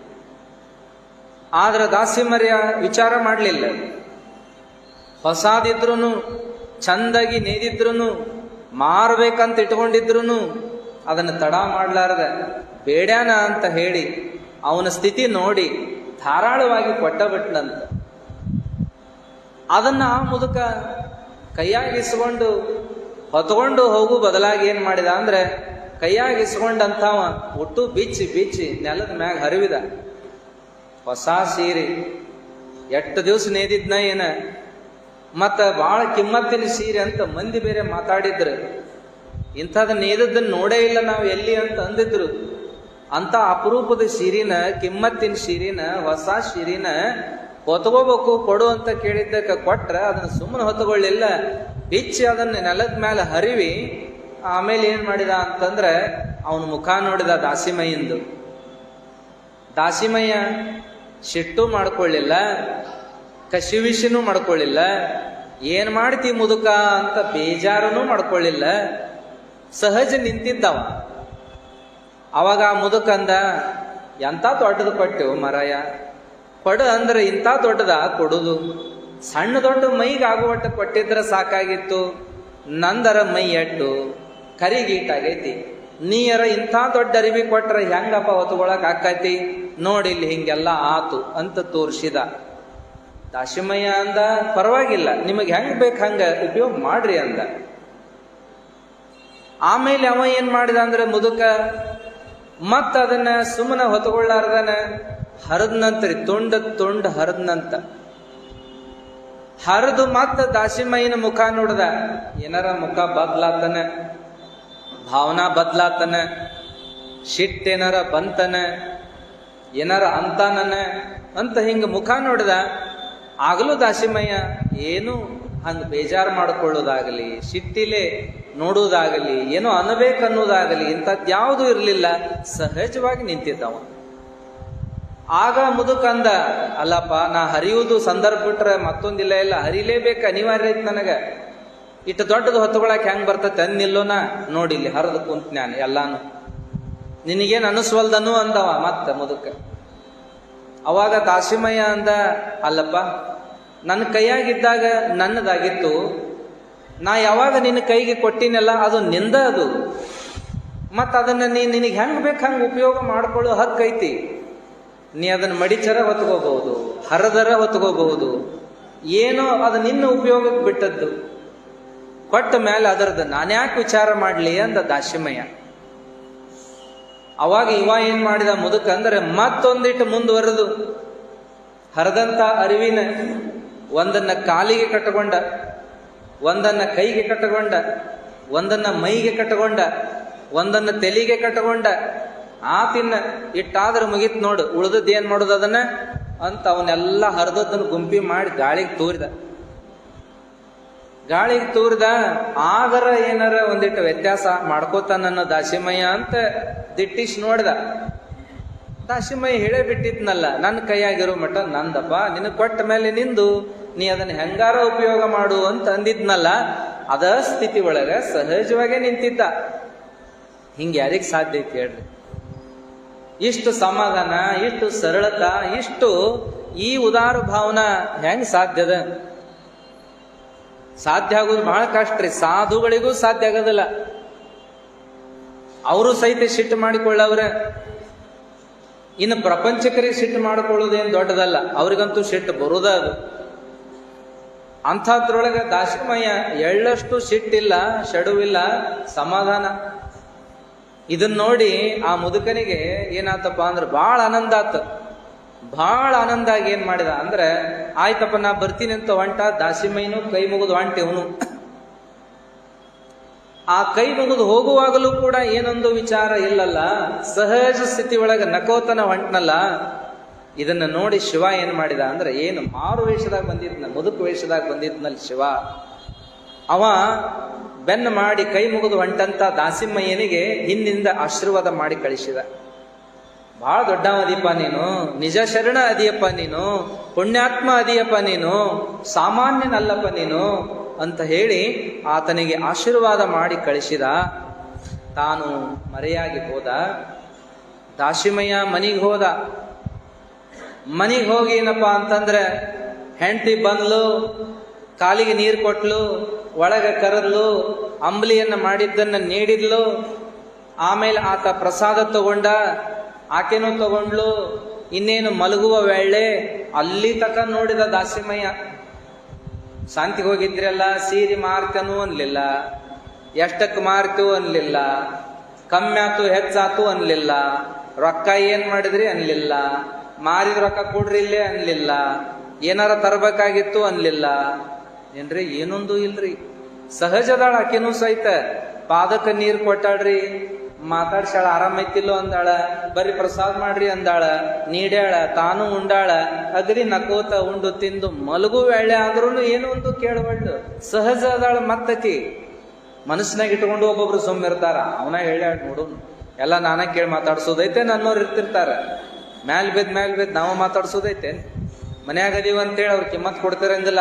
ಆದ್ರ ದಾಸಿಮರ್ಯ ವಿಚಾರ ಮಾಡಲಿಲ್ಲ. ಹೊಸಾದಿದ್ರುನು ಚಂದಾಗಿ ನೇದಿದ್ರು ಮಾರಬೇಕಂತ ಇಟ್ಕೊಂಡಿದ್ರು ಅದನ್ನು ತಡ ಮಾಡಲಾರ್ದೆ, ಬೇಡ್ಯಾನ ಅಂತ ಹೇಳಿ, ಅವನ ಸ್ಥಿತಿ ನೋಡಿ, ಧಾರಾಳವಾಗಿ ಕೊಟ್ಟ ಬಿಟ್ನಂತ. ಅದನ್ನು ಆ ಮುದುಕ ಕೈಯಾಗಿಸ್ಕೊಂಡು, ಹೊತ್ಕೊಂಡು ಹೋಗು ಬದಲಾಗಿ ಏನು ಮಾಡಿದ ಅಂದರೆ, ಕೈಯಾಗಿಸ್ಕೊಂಡಂಥವ ಒಟ್ಟು ಬಿಚ್ಚಿ ಬಿಚ್ಚಿ ನೆಲದ ಮ್ಯಾಗ ಹರಿವಿದ. ಹೊಸ ಸೀರೆ, ಎಷ್ಟು ದಿವಸ ನೇದಿದ್ನ ಏನ ಮತ್ತ ಬಹಳ ಕಿಮ್ಮತ್ತಿನ ಸೀರೆ ಅಂತ ಮಂದಿ ಬೇರೆ ಮಾತಾಡಿದ್ರು. ಇಂಥದ್ ನೇದದ್ದನ್ನ ನೋಡೇ ಇಲ್ಲ ನಾವು ಎಲ್ಲಿ ಅಂತ ಅಂದಿದ್ರು. ಅಂತ ಅಪರೂಪದ ಸೀರಿನ, ಕಿಮ್ಮತ್ತಿನ ಸೀರಿನ, ಹೊಸ ಸೀರಿನ ಹೊತ್ಕೋಬೇಕು, ಕೊಡು ಅಂತ ಕೇಳಿದ್ದಕ್ಕೆ ಕೊಟ್ರ ಅದನ್ನ ಸುಮ್ಮನೆ ಹೊತ್ಕೊಳ್ಳಿಲ್ಲ. ಬಿಚ್ಚಿ ಅದನ್ನ ನೆಲದ ಮೇಲೆ ಹರಿವಿ, ಆಮೇಲೆ ಏನು ಮಾಡಿದ ಅಂತಂದ್ರೆ ಅವನ ಮುಖ ನೋಡಿದ ದಾಸಿಮಯ್ಯಂದು. ದಾಸಿಮಯ್ಯ ಸಿಟ್ಟು ಮಾಡ್ಕೊಳ್ಳಿಲ್ಲ. ಕಸಿವಿಸಿನೂ ಮಾಡ್ಕೊಳ್ಳಿಲ್ಲ. ಏನ್ ಮಾಡ್ತಿ ಮುದುಕ ಅಂತ ಬೇಜಾರನೂ ಮಾಡ್ಕೊಳ್ಳಿಲ್ಲ. ಸಹಜ ನಿಂತಿದ್ದವ. ಅವಾಗ ಆ ಮುದುಕಂದ ಎಂತ ದೊಡ್ಡದು ಕೊಟ್ಟೆವು ಮರಾಯ? ಕೊಡು ಅಂದ್ರೆ ಇಂಥ ದೊಡ್ಡದ? ಕೊಡುದು. ಸಣ್ಣ ದೊಡ್ಡ ಮೈಗೆ ಆಗುವಟ್ಟ ಕೊಟ್ಟಿದ್ರೆ ಸಾಕಾಗಿತ್ತು. ನಂದರ ಮೈ ಎಟ್ಟು ಕರಿಗೀಟಾಗೈತಿ ನೀಯರ ಇಂಥ ದೊಡ್ಡ ಅರಿವಿ ಕೊಟ್ರೆ ಹೆಂಗಪ್ಪ ಹೊತ್ಕೊಳಕ್ ಆಕೈತಿ? ನೋಡಿ ಇಲ್ಲಿ ಹಿಂಗೆಲ್ಲ ಆತು ಅಂತ ತೋರಿಸಿದ. ದಾಶಿಮಯ್ಯ ಅಂದ, ಪರವಾಗಿಲ್ಲ, ನಿಮಗೆ ಹೆಂಗ್ ಬೇಕು ಹಂಗ ಉಪಯೋಗ ಮಾಡ್ರಿ ಅಂದ. ಆಮೇಲೆ ಅವ ಏನ್ ಮಾಡಿದ ಅಂದ್ರೆ ಮುದುಕ, ಮತ್ತ ಅದನ್ನ ಸುಮ್ಮನೆ ಹೊತ್ಕೊಳ್ಳಾರ್ದನ ಹರದ್ನಂತ್ರಿ ತುಂಡ ತುಂಡ ಹರದ್ನಂತ ಹರಿದು ಮತ್ತ ದಾಸಿಮಯ್ಯನ ಮುಖ ನೋಡ್ದ. ಏನಾರ ಮುಖ ಬದ್ಲಾತನ, ಭಾವನಾ ಬದ್ಲಾತನ, ಶಿಟ್ಟೇನಾರ ಬಂತನ, ಏನಾರ ಅಂತಾನನ ಅಂತ ಹಿಂಗ ಮುಖ ನೋಡ್ದ. ಆಗಲೂ ದಾಸಿಮಯ್ಯ ಏನು ಅಂದ್ ಬೇಜಾರು ಮಾಡಿಕೊಳ್ಳೋದಾಗಲಿ ಸಿಟ್ಟಿಲೆ ನೋಡುವುದಾಗಲಿ, ಏನೋ ಅನ್ನಬೇಕನ್ನೋದಾಗಲಿ ಇಂಥದ್ದು ಯಾವುದೂ ಇರಲಿಲ್ಲ. ಸಹಜವಾಗಿ ನಿಂತಿದ್ದವ. ಆಗ ಮುದುಕಂದ, ಅಲ್ಲಪ್ಪ, ನಾ ಹರಿಯುವುದು ಸಂದರ್ಭ ಬಿಟ್ರೆ ಮತ್ತೊಂದಿಲ್ಲ, ಇಲ್ಲ, ಹರಿಲೇಬೇಕು? ಅನಿವಾರ್ಯ ಐತೆ ನನಗೆ. ಇಟ್ಟು ದೊಡ್ಡದು ಹೊತ್ತುಗಳಕ್ಕೆ ಹೆಂಗ್ ಬರ್ತೈತೆ ನಿಲ್ಲೋನ ನೋಡಿ ಇಲ್ಲಿ ಹರಿದು ಕುಂತ ನಾನು ಎಲ್ಲಾನು. ನಿನಗೇನು ಅನಿಸ್ವಲ್ದನು ಅಂದವ ಮತ್ತೆ ಮುದುಕ. ಅವಾಗ ದಾಸಿಮಯ್ಯ ಅಂದ, ಅಲ್ಲಪ್ಪ, ನನ್ನ ಕೈಯಾಗಿದ್ದಾಗ ನನ್ನದಾಗಿತ್ತು. ನಾ ಯಾವಾಗ ನಿನ್ನ ಕೈಗೆ ಕೊಟ್ಟಿನಲ್ಲ, ಅದು ನಿಂದ ಅದು. ಮತ್ತು ಅದನ್ನ ನೀ ನಿನಗೆ ಹೆಂಗ್ ಬೇಕು ಹಂಗ ಉಪಯೋಗ ಮಾಡ್ಕೊಳ್ಳೋ ಹಕ್ಕೈತಿ ನೀ ಅದನ್ನ ಮಡಿಚರ ಹೊತ್ಕೋಬಹುದು, ಹರದರ ಹೊತ್ಕೋಬಹುದು. ಏನೋ ಅದು ನಿನ್ನ ಉಪಯೋಗಕ್ಕೆ ಬಿಟ್ಟದ್ದು. ಕೊಟ್ಟ ಮೇಲೆ ಅದರದ್ದು ನಾನ್ಯಾಕೆ ವಿಚಾರ ಮಾಡಲಿ ಅಂದ ದಾಸಿಮಯ್ಯ. ಅವಾಗ ಇವ ಏನ್ ಮಾಡಿದ ಮುದುಕ ಅಂದ್ರೆ ಮತ್ತೊಂದಿಟ್ಟು ಮುಂದುವರೆದು ಹರದಂತ ಅರಿವಿನ ಒಂದನ್ನ ಕಾಲಿಗೆ ಕಟ್ಟಕೊಂಡ, ಒಂದನ್ನ ಕೈಗೆ ಕಟ್ಟಕೊಂಡ, ಒಂದನ್ನ ಮೈಗೆ ಕಟ್ಟಕೊಂಡ, ಒಂದನ್ನ ತೆಲಿಗೆ ಕಟ್ಟಕೊಂಡ ತಿನ್ನ ಇಟ್ಟಾದ್ರೆ ಮುಗಿತ್ ನೋಡು, ಉಳಿದದ್ದು ಏನ್ ಮಾಡೋದು ಅದನ್ನ? ಅಂತ ಅವನ್ನೆಲ್ಲ ಹರಿದದ್ದನ್ನು ಗುಂಪಿ ಮಾಡಿ ಗಾಳಿಗೆ ತೂರಿದ. ಗಾಳಿಗೆ ತೂರಿದ ಆಗರ ಏನಾರ ಒಂದಿಟ್ಟು ವ್ಯತ್ಯಾಸ ಮಾಡ್ಕೋತಾನನ್ನೋ ದಾಸಿಮಯ್ಯ ಅಂತ ದಿಟ್ಟಿಸ್ ನೋಡ್ದ. ದಾಸಿಮಯ್ಯ ಹೇಳೇ ಬಿಟ್ಟಿದ್ನಲ್ಲ, ನನ್ನ ಕೈಯಾಗಿರೋ ಮಠ ನಂದಪ್ಪ, ನಿನಗೆ ಕೊಟ್ಟ ಮೇಲೆ ನಿಂದು, ನೀ ಅದನ್ನ ಹೆಂಗಾರ ಉಪಯೋಗ ಮಾಡು ಅಂತ ಅಂದಿದ್ನಲ್ಲ, ಅದ ಸ್ಥಿತಿ ಒಳಗೆ ಸಹಜವಾಗೇ ನಿಂತಿದ್ದ. ಹಿಂಗ ಯಾರಿಗೆ ಸಾಧ್ಯ ಐತಿ ಹೇಳ್ರಿ. ಇಷ್ಟು ಸಮಾಧಾನ, ಇಷ್ಟು ಸರಳತ, ಇಷ್ಟು ಈ ಉದಾರ ಭಾವನ ಹೆಂಗ್ ಸಾಧ್ಯದ ಸಾಧ್ಯ ಆಗೋದು ಬಹಳ ಕಷ್ಟ ರೀ. ಸಾಧುಗಳಿಗೂ ಸಾಧ್ಯ ಆಗೋದಿಲ್ಲ. ಅವರು ಸಹಿತ ಸಿಟ್ಟು ಮಾಡಿಕೊಳ್ಳವ್ರೆ. ಇನ್ನು ಪ್ರಪಂಚಕರಿಗೆ ಸಿಟ್ಟು ಮಾಡಿಕೊಳ್ಳೋದೇನು ದೊಡ್ಡದಲ್ಲ. ಅವ್ರಿಗಂತೂ ಸಿಟ್ಟು ಬರುದ ಅದು. ಅಂಥದ್ರೊಳಗೆ ದಾಸಿಮಯ್ಯ ಎಳ್ಳಷ್ಟು ಸಿಟ್ಟಿಲ್ಲ, ಶಡುವಿಲ್ಲ, ಸಮಾಧಾನ. ಇದನ್ನ ನೋಡಿ ಆ ಮುದುಕನಿಗೆ ಏನಾತಪ್ಪ ಅಂದ್ರೆ ಬಹಳ ಆನಂದ ಆತ. ಬಹಳ ಆನಂದ ಆಗಿ ಏನ್ ಮಾಡಿದ? ಅಂದ್ರೆ, ಆಯ್ತಪ್ಪ, ನಾ ಬರ್ತೀನಿ ಅಂತ ಹೊಂಟ ದಾಸಿಮೈನು ಕೈ ಮುಗಿದು ಅವನು. ಆ ಕೈ ಮುಗಿದು ಹೋಗುವಾಗಲೂ ಕೂಡ ಏನೊಂದು ವಿಚಾರ ಇಲ್ಲಲ್ಲ? ಸಹಜ ಸ್ಥಿತಿ ಒಳಗೆ ನಕೋತನ ಹೊಂಟ್ನಲ್ಲ? ಇದನ್ನ ನೋಡಿ ಶಿವ ಏನ್ ಮಾಡಿದ? ಅಂದ್ರೆ, ಏನು, ಮಾರು ವೇಷದಾಗ ಬಂದಿದ್ನ, ಮುದುಕು ವೇಷದಾಗ ಬಂದಿದ್ನಲ್ಲಿ ಶಿವ. ಅವ ಬೆನ್ನ ಮಾಡಿ ಕೈ ಮುಗಿದು ಹೊಂಟಂತ ದಾಸಿಮ್ಮಯ್ಯನಿಗೆ ಹಿಂದಿಂದ ಆಶೀರ್ವಾದ ಮಾಡಿ ಕಳಿಸಿದ. ಬಹಳ ದೊಡ್ಡವ ಅದೀಪ ನೀನು. ನಿಜ ಶರಣ ಅದಿಯಪ್ಪ ನೀನು. ಪುಣ್ಯಾತ್ಮ ಅದಿಯಪ್ಪ ನೀನು. ಸಾಮಾನ್ಯನಲ್ಲಪ್ಪ ನೀನು ಅಂತ ಹೇಳಿ ಆತನಿಗೆ ಆಶೀರ್ವಾದ ಮಾಡಿ ಕಳಿಸಿದ ತಾನು ಮರೆಯಾಗಿ ಹೋದ. ದಾಶಿಮಯ್ಯ ಮನಿಗೆ ಹೋದ. ಮನಿಗೆ ಹೋಗಿ ಏನಪ್ಪ ಅಂತಂದ್ರೆ ಹೆಂಡತಿ ಬಂದ್ಲು, ಕಾಲಿಗೆ ನೀರು ಕೊಟ್ಲು, ಒಳಗೆ ಕರೆದ್ಲು, ಅಂಬ್ಲಿಯನ್ನ ಮಾಡಿದ್ದನ್ನು ನೀಡಿದ್ಲು. ಆಮೇಲೆ ಆತ ಪ್ರಸಾದ ತಗೊಂಡ ಆಕೆನೂ ತಗೊಂಡ್ಲು ಇನ್ನೇನು ಮಲಗುವ ವೇಳೆ ಅಲ್ಲಿ ತಕ ನೋಡಿದ ದಾಸಿಮಯ್ಯ, ಶಾಂತಿಗೆ ಹೋಗಿದ್ರಲ್ಲ ಸೀರೆ ಮಾರ್ತನು ಅನ್ಲಿಲ್ಲ ಎಷ್ಟಕ್ಕೆ ಮಾರ್ತು ಅನ್ಲಿಲ್ಲ ಕಮ್ಮಿ ಆತು ಹೆಚ್ಚಾತು ಅನ್ಲಿಲ್ಲ, ರೊಕ್ಕ ಏನ್ ಮಾಡಿದ್ರಿ ಅನ್ಲಿಲ್ಲ, ಮಾರಿದ ರೊಕ್ಕ ಕೊಡ್ರಿ ಇಲ್ಲೇ ಅನ್ಲಿಲ್ಲ, ಏನಾರ ತರಬೇಕಾಗಿತ್ತು ಅನ್ಲಿಲ್ಲ. ಏನ್ರಿ, ಏನೊಂದು ಇಲ್ರಿ. ಸಹಜದಾಳ ಆಕೆನೂ ಸಹಿತ ಪಾದಕ್ಕೆ ನೀರು ಕೊಟ್ಟಾಳ್ರಿ. ಮಾತಾಡ್ಸಾಳ ಆರಾಮ ಐತಿಲ್ಲೋ ಅಂದಾಳ ಬರೀ ಪ್ರಸಾದ ಮಾಡ್ರಿ ಅಂದಾಳ, ನೀಡ್ಯಾಳ, ತಾನು ಉಂಡಾಳ ಅಗ್ರಿ ನಕೋತ ಉಂಡು ತಿಂದು ಮಲಗು ವೇಳೆ ಆದ್ರೂ ಏನು ಒಂದು ಕೇಳಬಳ್ಳು ಸಹಜ ಅದಾಳ ಮತ್ತಕಿ ಮನಸ್ಸಿನಾಗ ಇಟ್ಕೊಂಡು ಒಬ್ಬೊಬ್ರು ಸುಮ್ಮಿರ್ತಾರ. ಅವನ ಹೇಳ್ಯಾಳ ನೋಡು. ಎಲ್ಲ ನಾನ ಕೇಳಿ ಮಾತಾಡ್ಸೋದೈತೆ ನನ್ನೋರು ಇರ್ತಿರ್ತಾರ. ಮ್ಯಾಲ್ ಬಿದ್ ಮ್ಯಾಲ್ ಬಿದ್ ನಾವು ಮಾತಾಡ್ಸೋದೈತೆ. ಮನ್ಯಾಗ ಅದೀವ ಅಂತೇಳಿ ಅವ್ರ ಕಿಮ್ಮತ್ ಕೊಡ್ತಿರಂಗಿಲ್ಲ.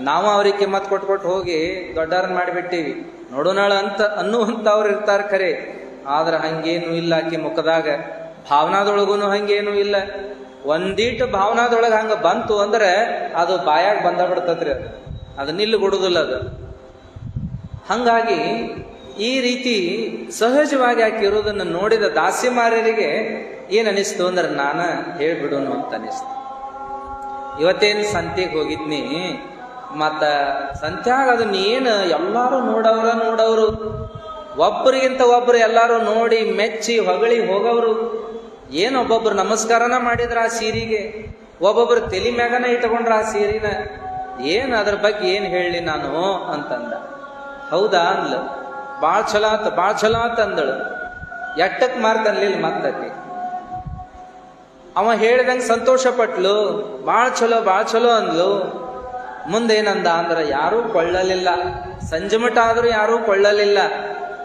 ನಾವು ಅವ್ರಿಗೆ ಕಿಮ್ಮತ್ ಕೊಟ್ಟು ಕೊಟ್ಟು ಹೋಗಿ ದೊಡ್ಡವ್ರನ್ನ ಮಾಡಿಬಿಟ್ಟಿವಿ. ನೋಡೋಣ ಅಂತ ಅನ್ನುವಂಥವ್ರು ಇರ್ತಾರೆ ಖರೆ. ಆದ್ರ ಹಂಗೇನು ಇಲ್ಲ ಆಕೆ ಮುಖದಾಗ. ಭಾವನಾದೊಳಗೂನು ಹಂಗೇನು ಇಲ್ಲ. ಒಂದೀಟು ಭಾವನಾದೊಳಗೆ ಹಂಗ ಬಂತು ಅಂದ್ರೆ ಅದು ಬಾಯಾಗ ಬಂದ ಬಿಡ್ತದ್ರಿ ಅದು. ಅದು ನಿಲ್ಲು ಕೊಡುದಿಲ್ಲ ಅದು. ಹಂಗಾಗಿ ಈ ರೀತಿ ಸಹಜವಾಗಿ ಆಕೆ ಇರೋದನ್ನು ನೋಡಿದ ದಾಸಿಮಾರ್ಯರಿಗೆ ಏನು ಅನಿಸ್ತು ಅಂದ್ರೆ ನಾನ ಹೇಳ್ಬಿಡೋನು ಅಂತ ಅನಿಸ್ತು. ಇವತ್ತೇನು ಸಂತೆಗೆ ಹೋಗಿದ್ನಿ, ಮತ್ತ ಸಂತ್ಯಾಗ ಅದನ್ನ ಏನು ಎಲ್ಲಾರು ನೋಡವ್ರ ನೋಡವ್ರು. ಒಬ್ಬರಿಗಿಂತ ಒಬ್ಬರು ಎಲ್ಲರೂ ನೋಡಿ ಮೆಚ್ಚಿ ಹೊಗಳಿ ಹೋಗವರು. ಏನು ಒಬ್ಬೊಬ್ರು ನಮಸ್ಕಾರನ ಮಾಡಿದ್ರ ಆ ಸೀರೆಗೆ? ಒಬ್ಬೊಬ್ರು ತಲೆ ಮ್ಯಾಗನ ಇಟ್ಕೊಂಡ್ರ ಆ ಸೀರಿನ? ಏನ್ ಅದ್ರ ಬಗ್ಗೆ ಏನ್ ಹೇಳಿ ನಾನು ಅಂತಂದ. ಹೌದಾ ಅಂದ್ಲು. ಬಾಳ್ ಚಲೋ ಆತ ಬಾಳ್ ಚಲೋ ಆತ ಅಂದಳು. ಎಟ್ಟಕ್ ಮಾರ್ಕ್ ಅನ್ಲಿಲ್ಲ ಮತ್ತಕ್ಕೆ? ಅವ ಹೇಳಿದಂಗೆ ಸಂತೋಷ ಪಟ್ಲು. ಬಾಳ್ ಚಲೋ ಬಾಳ್ ಚಲೋ ಅಂದ್ಲು. ಮುಂದೇನಂದ ಅಂದ್ರ ಯಾರೂ ಕೊಳ್ಳಲಿಲ್ಲ. ಸಂಜಮಟ ಆದ್ರೂ ಯಾರೂ ಕೊಳ್ಳಲಿಲ್ಲ.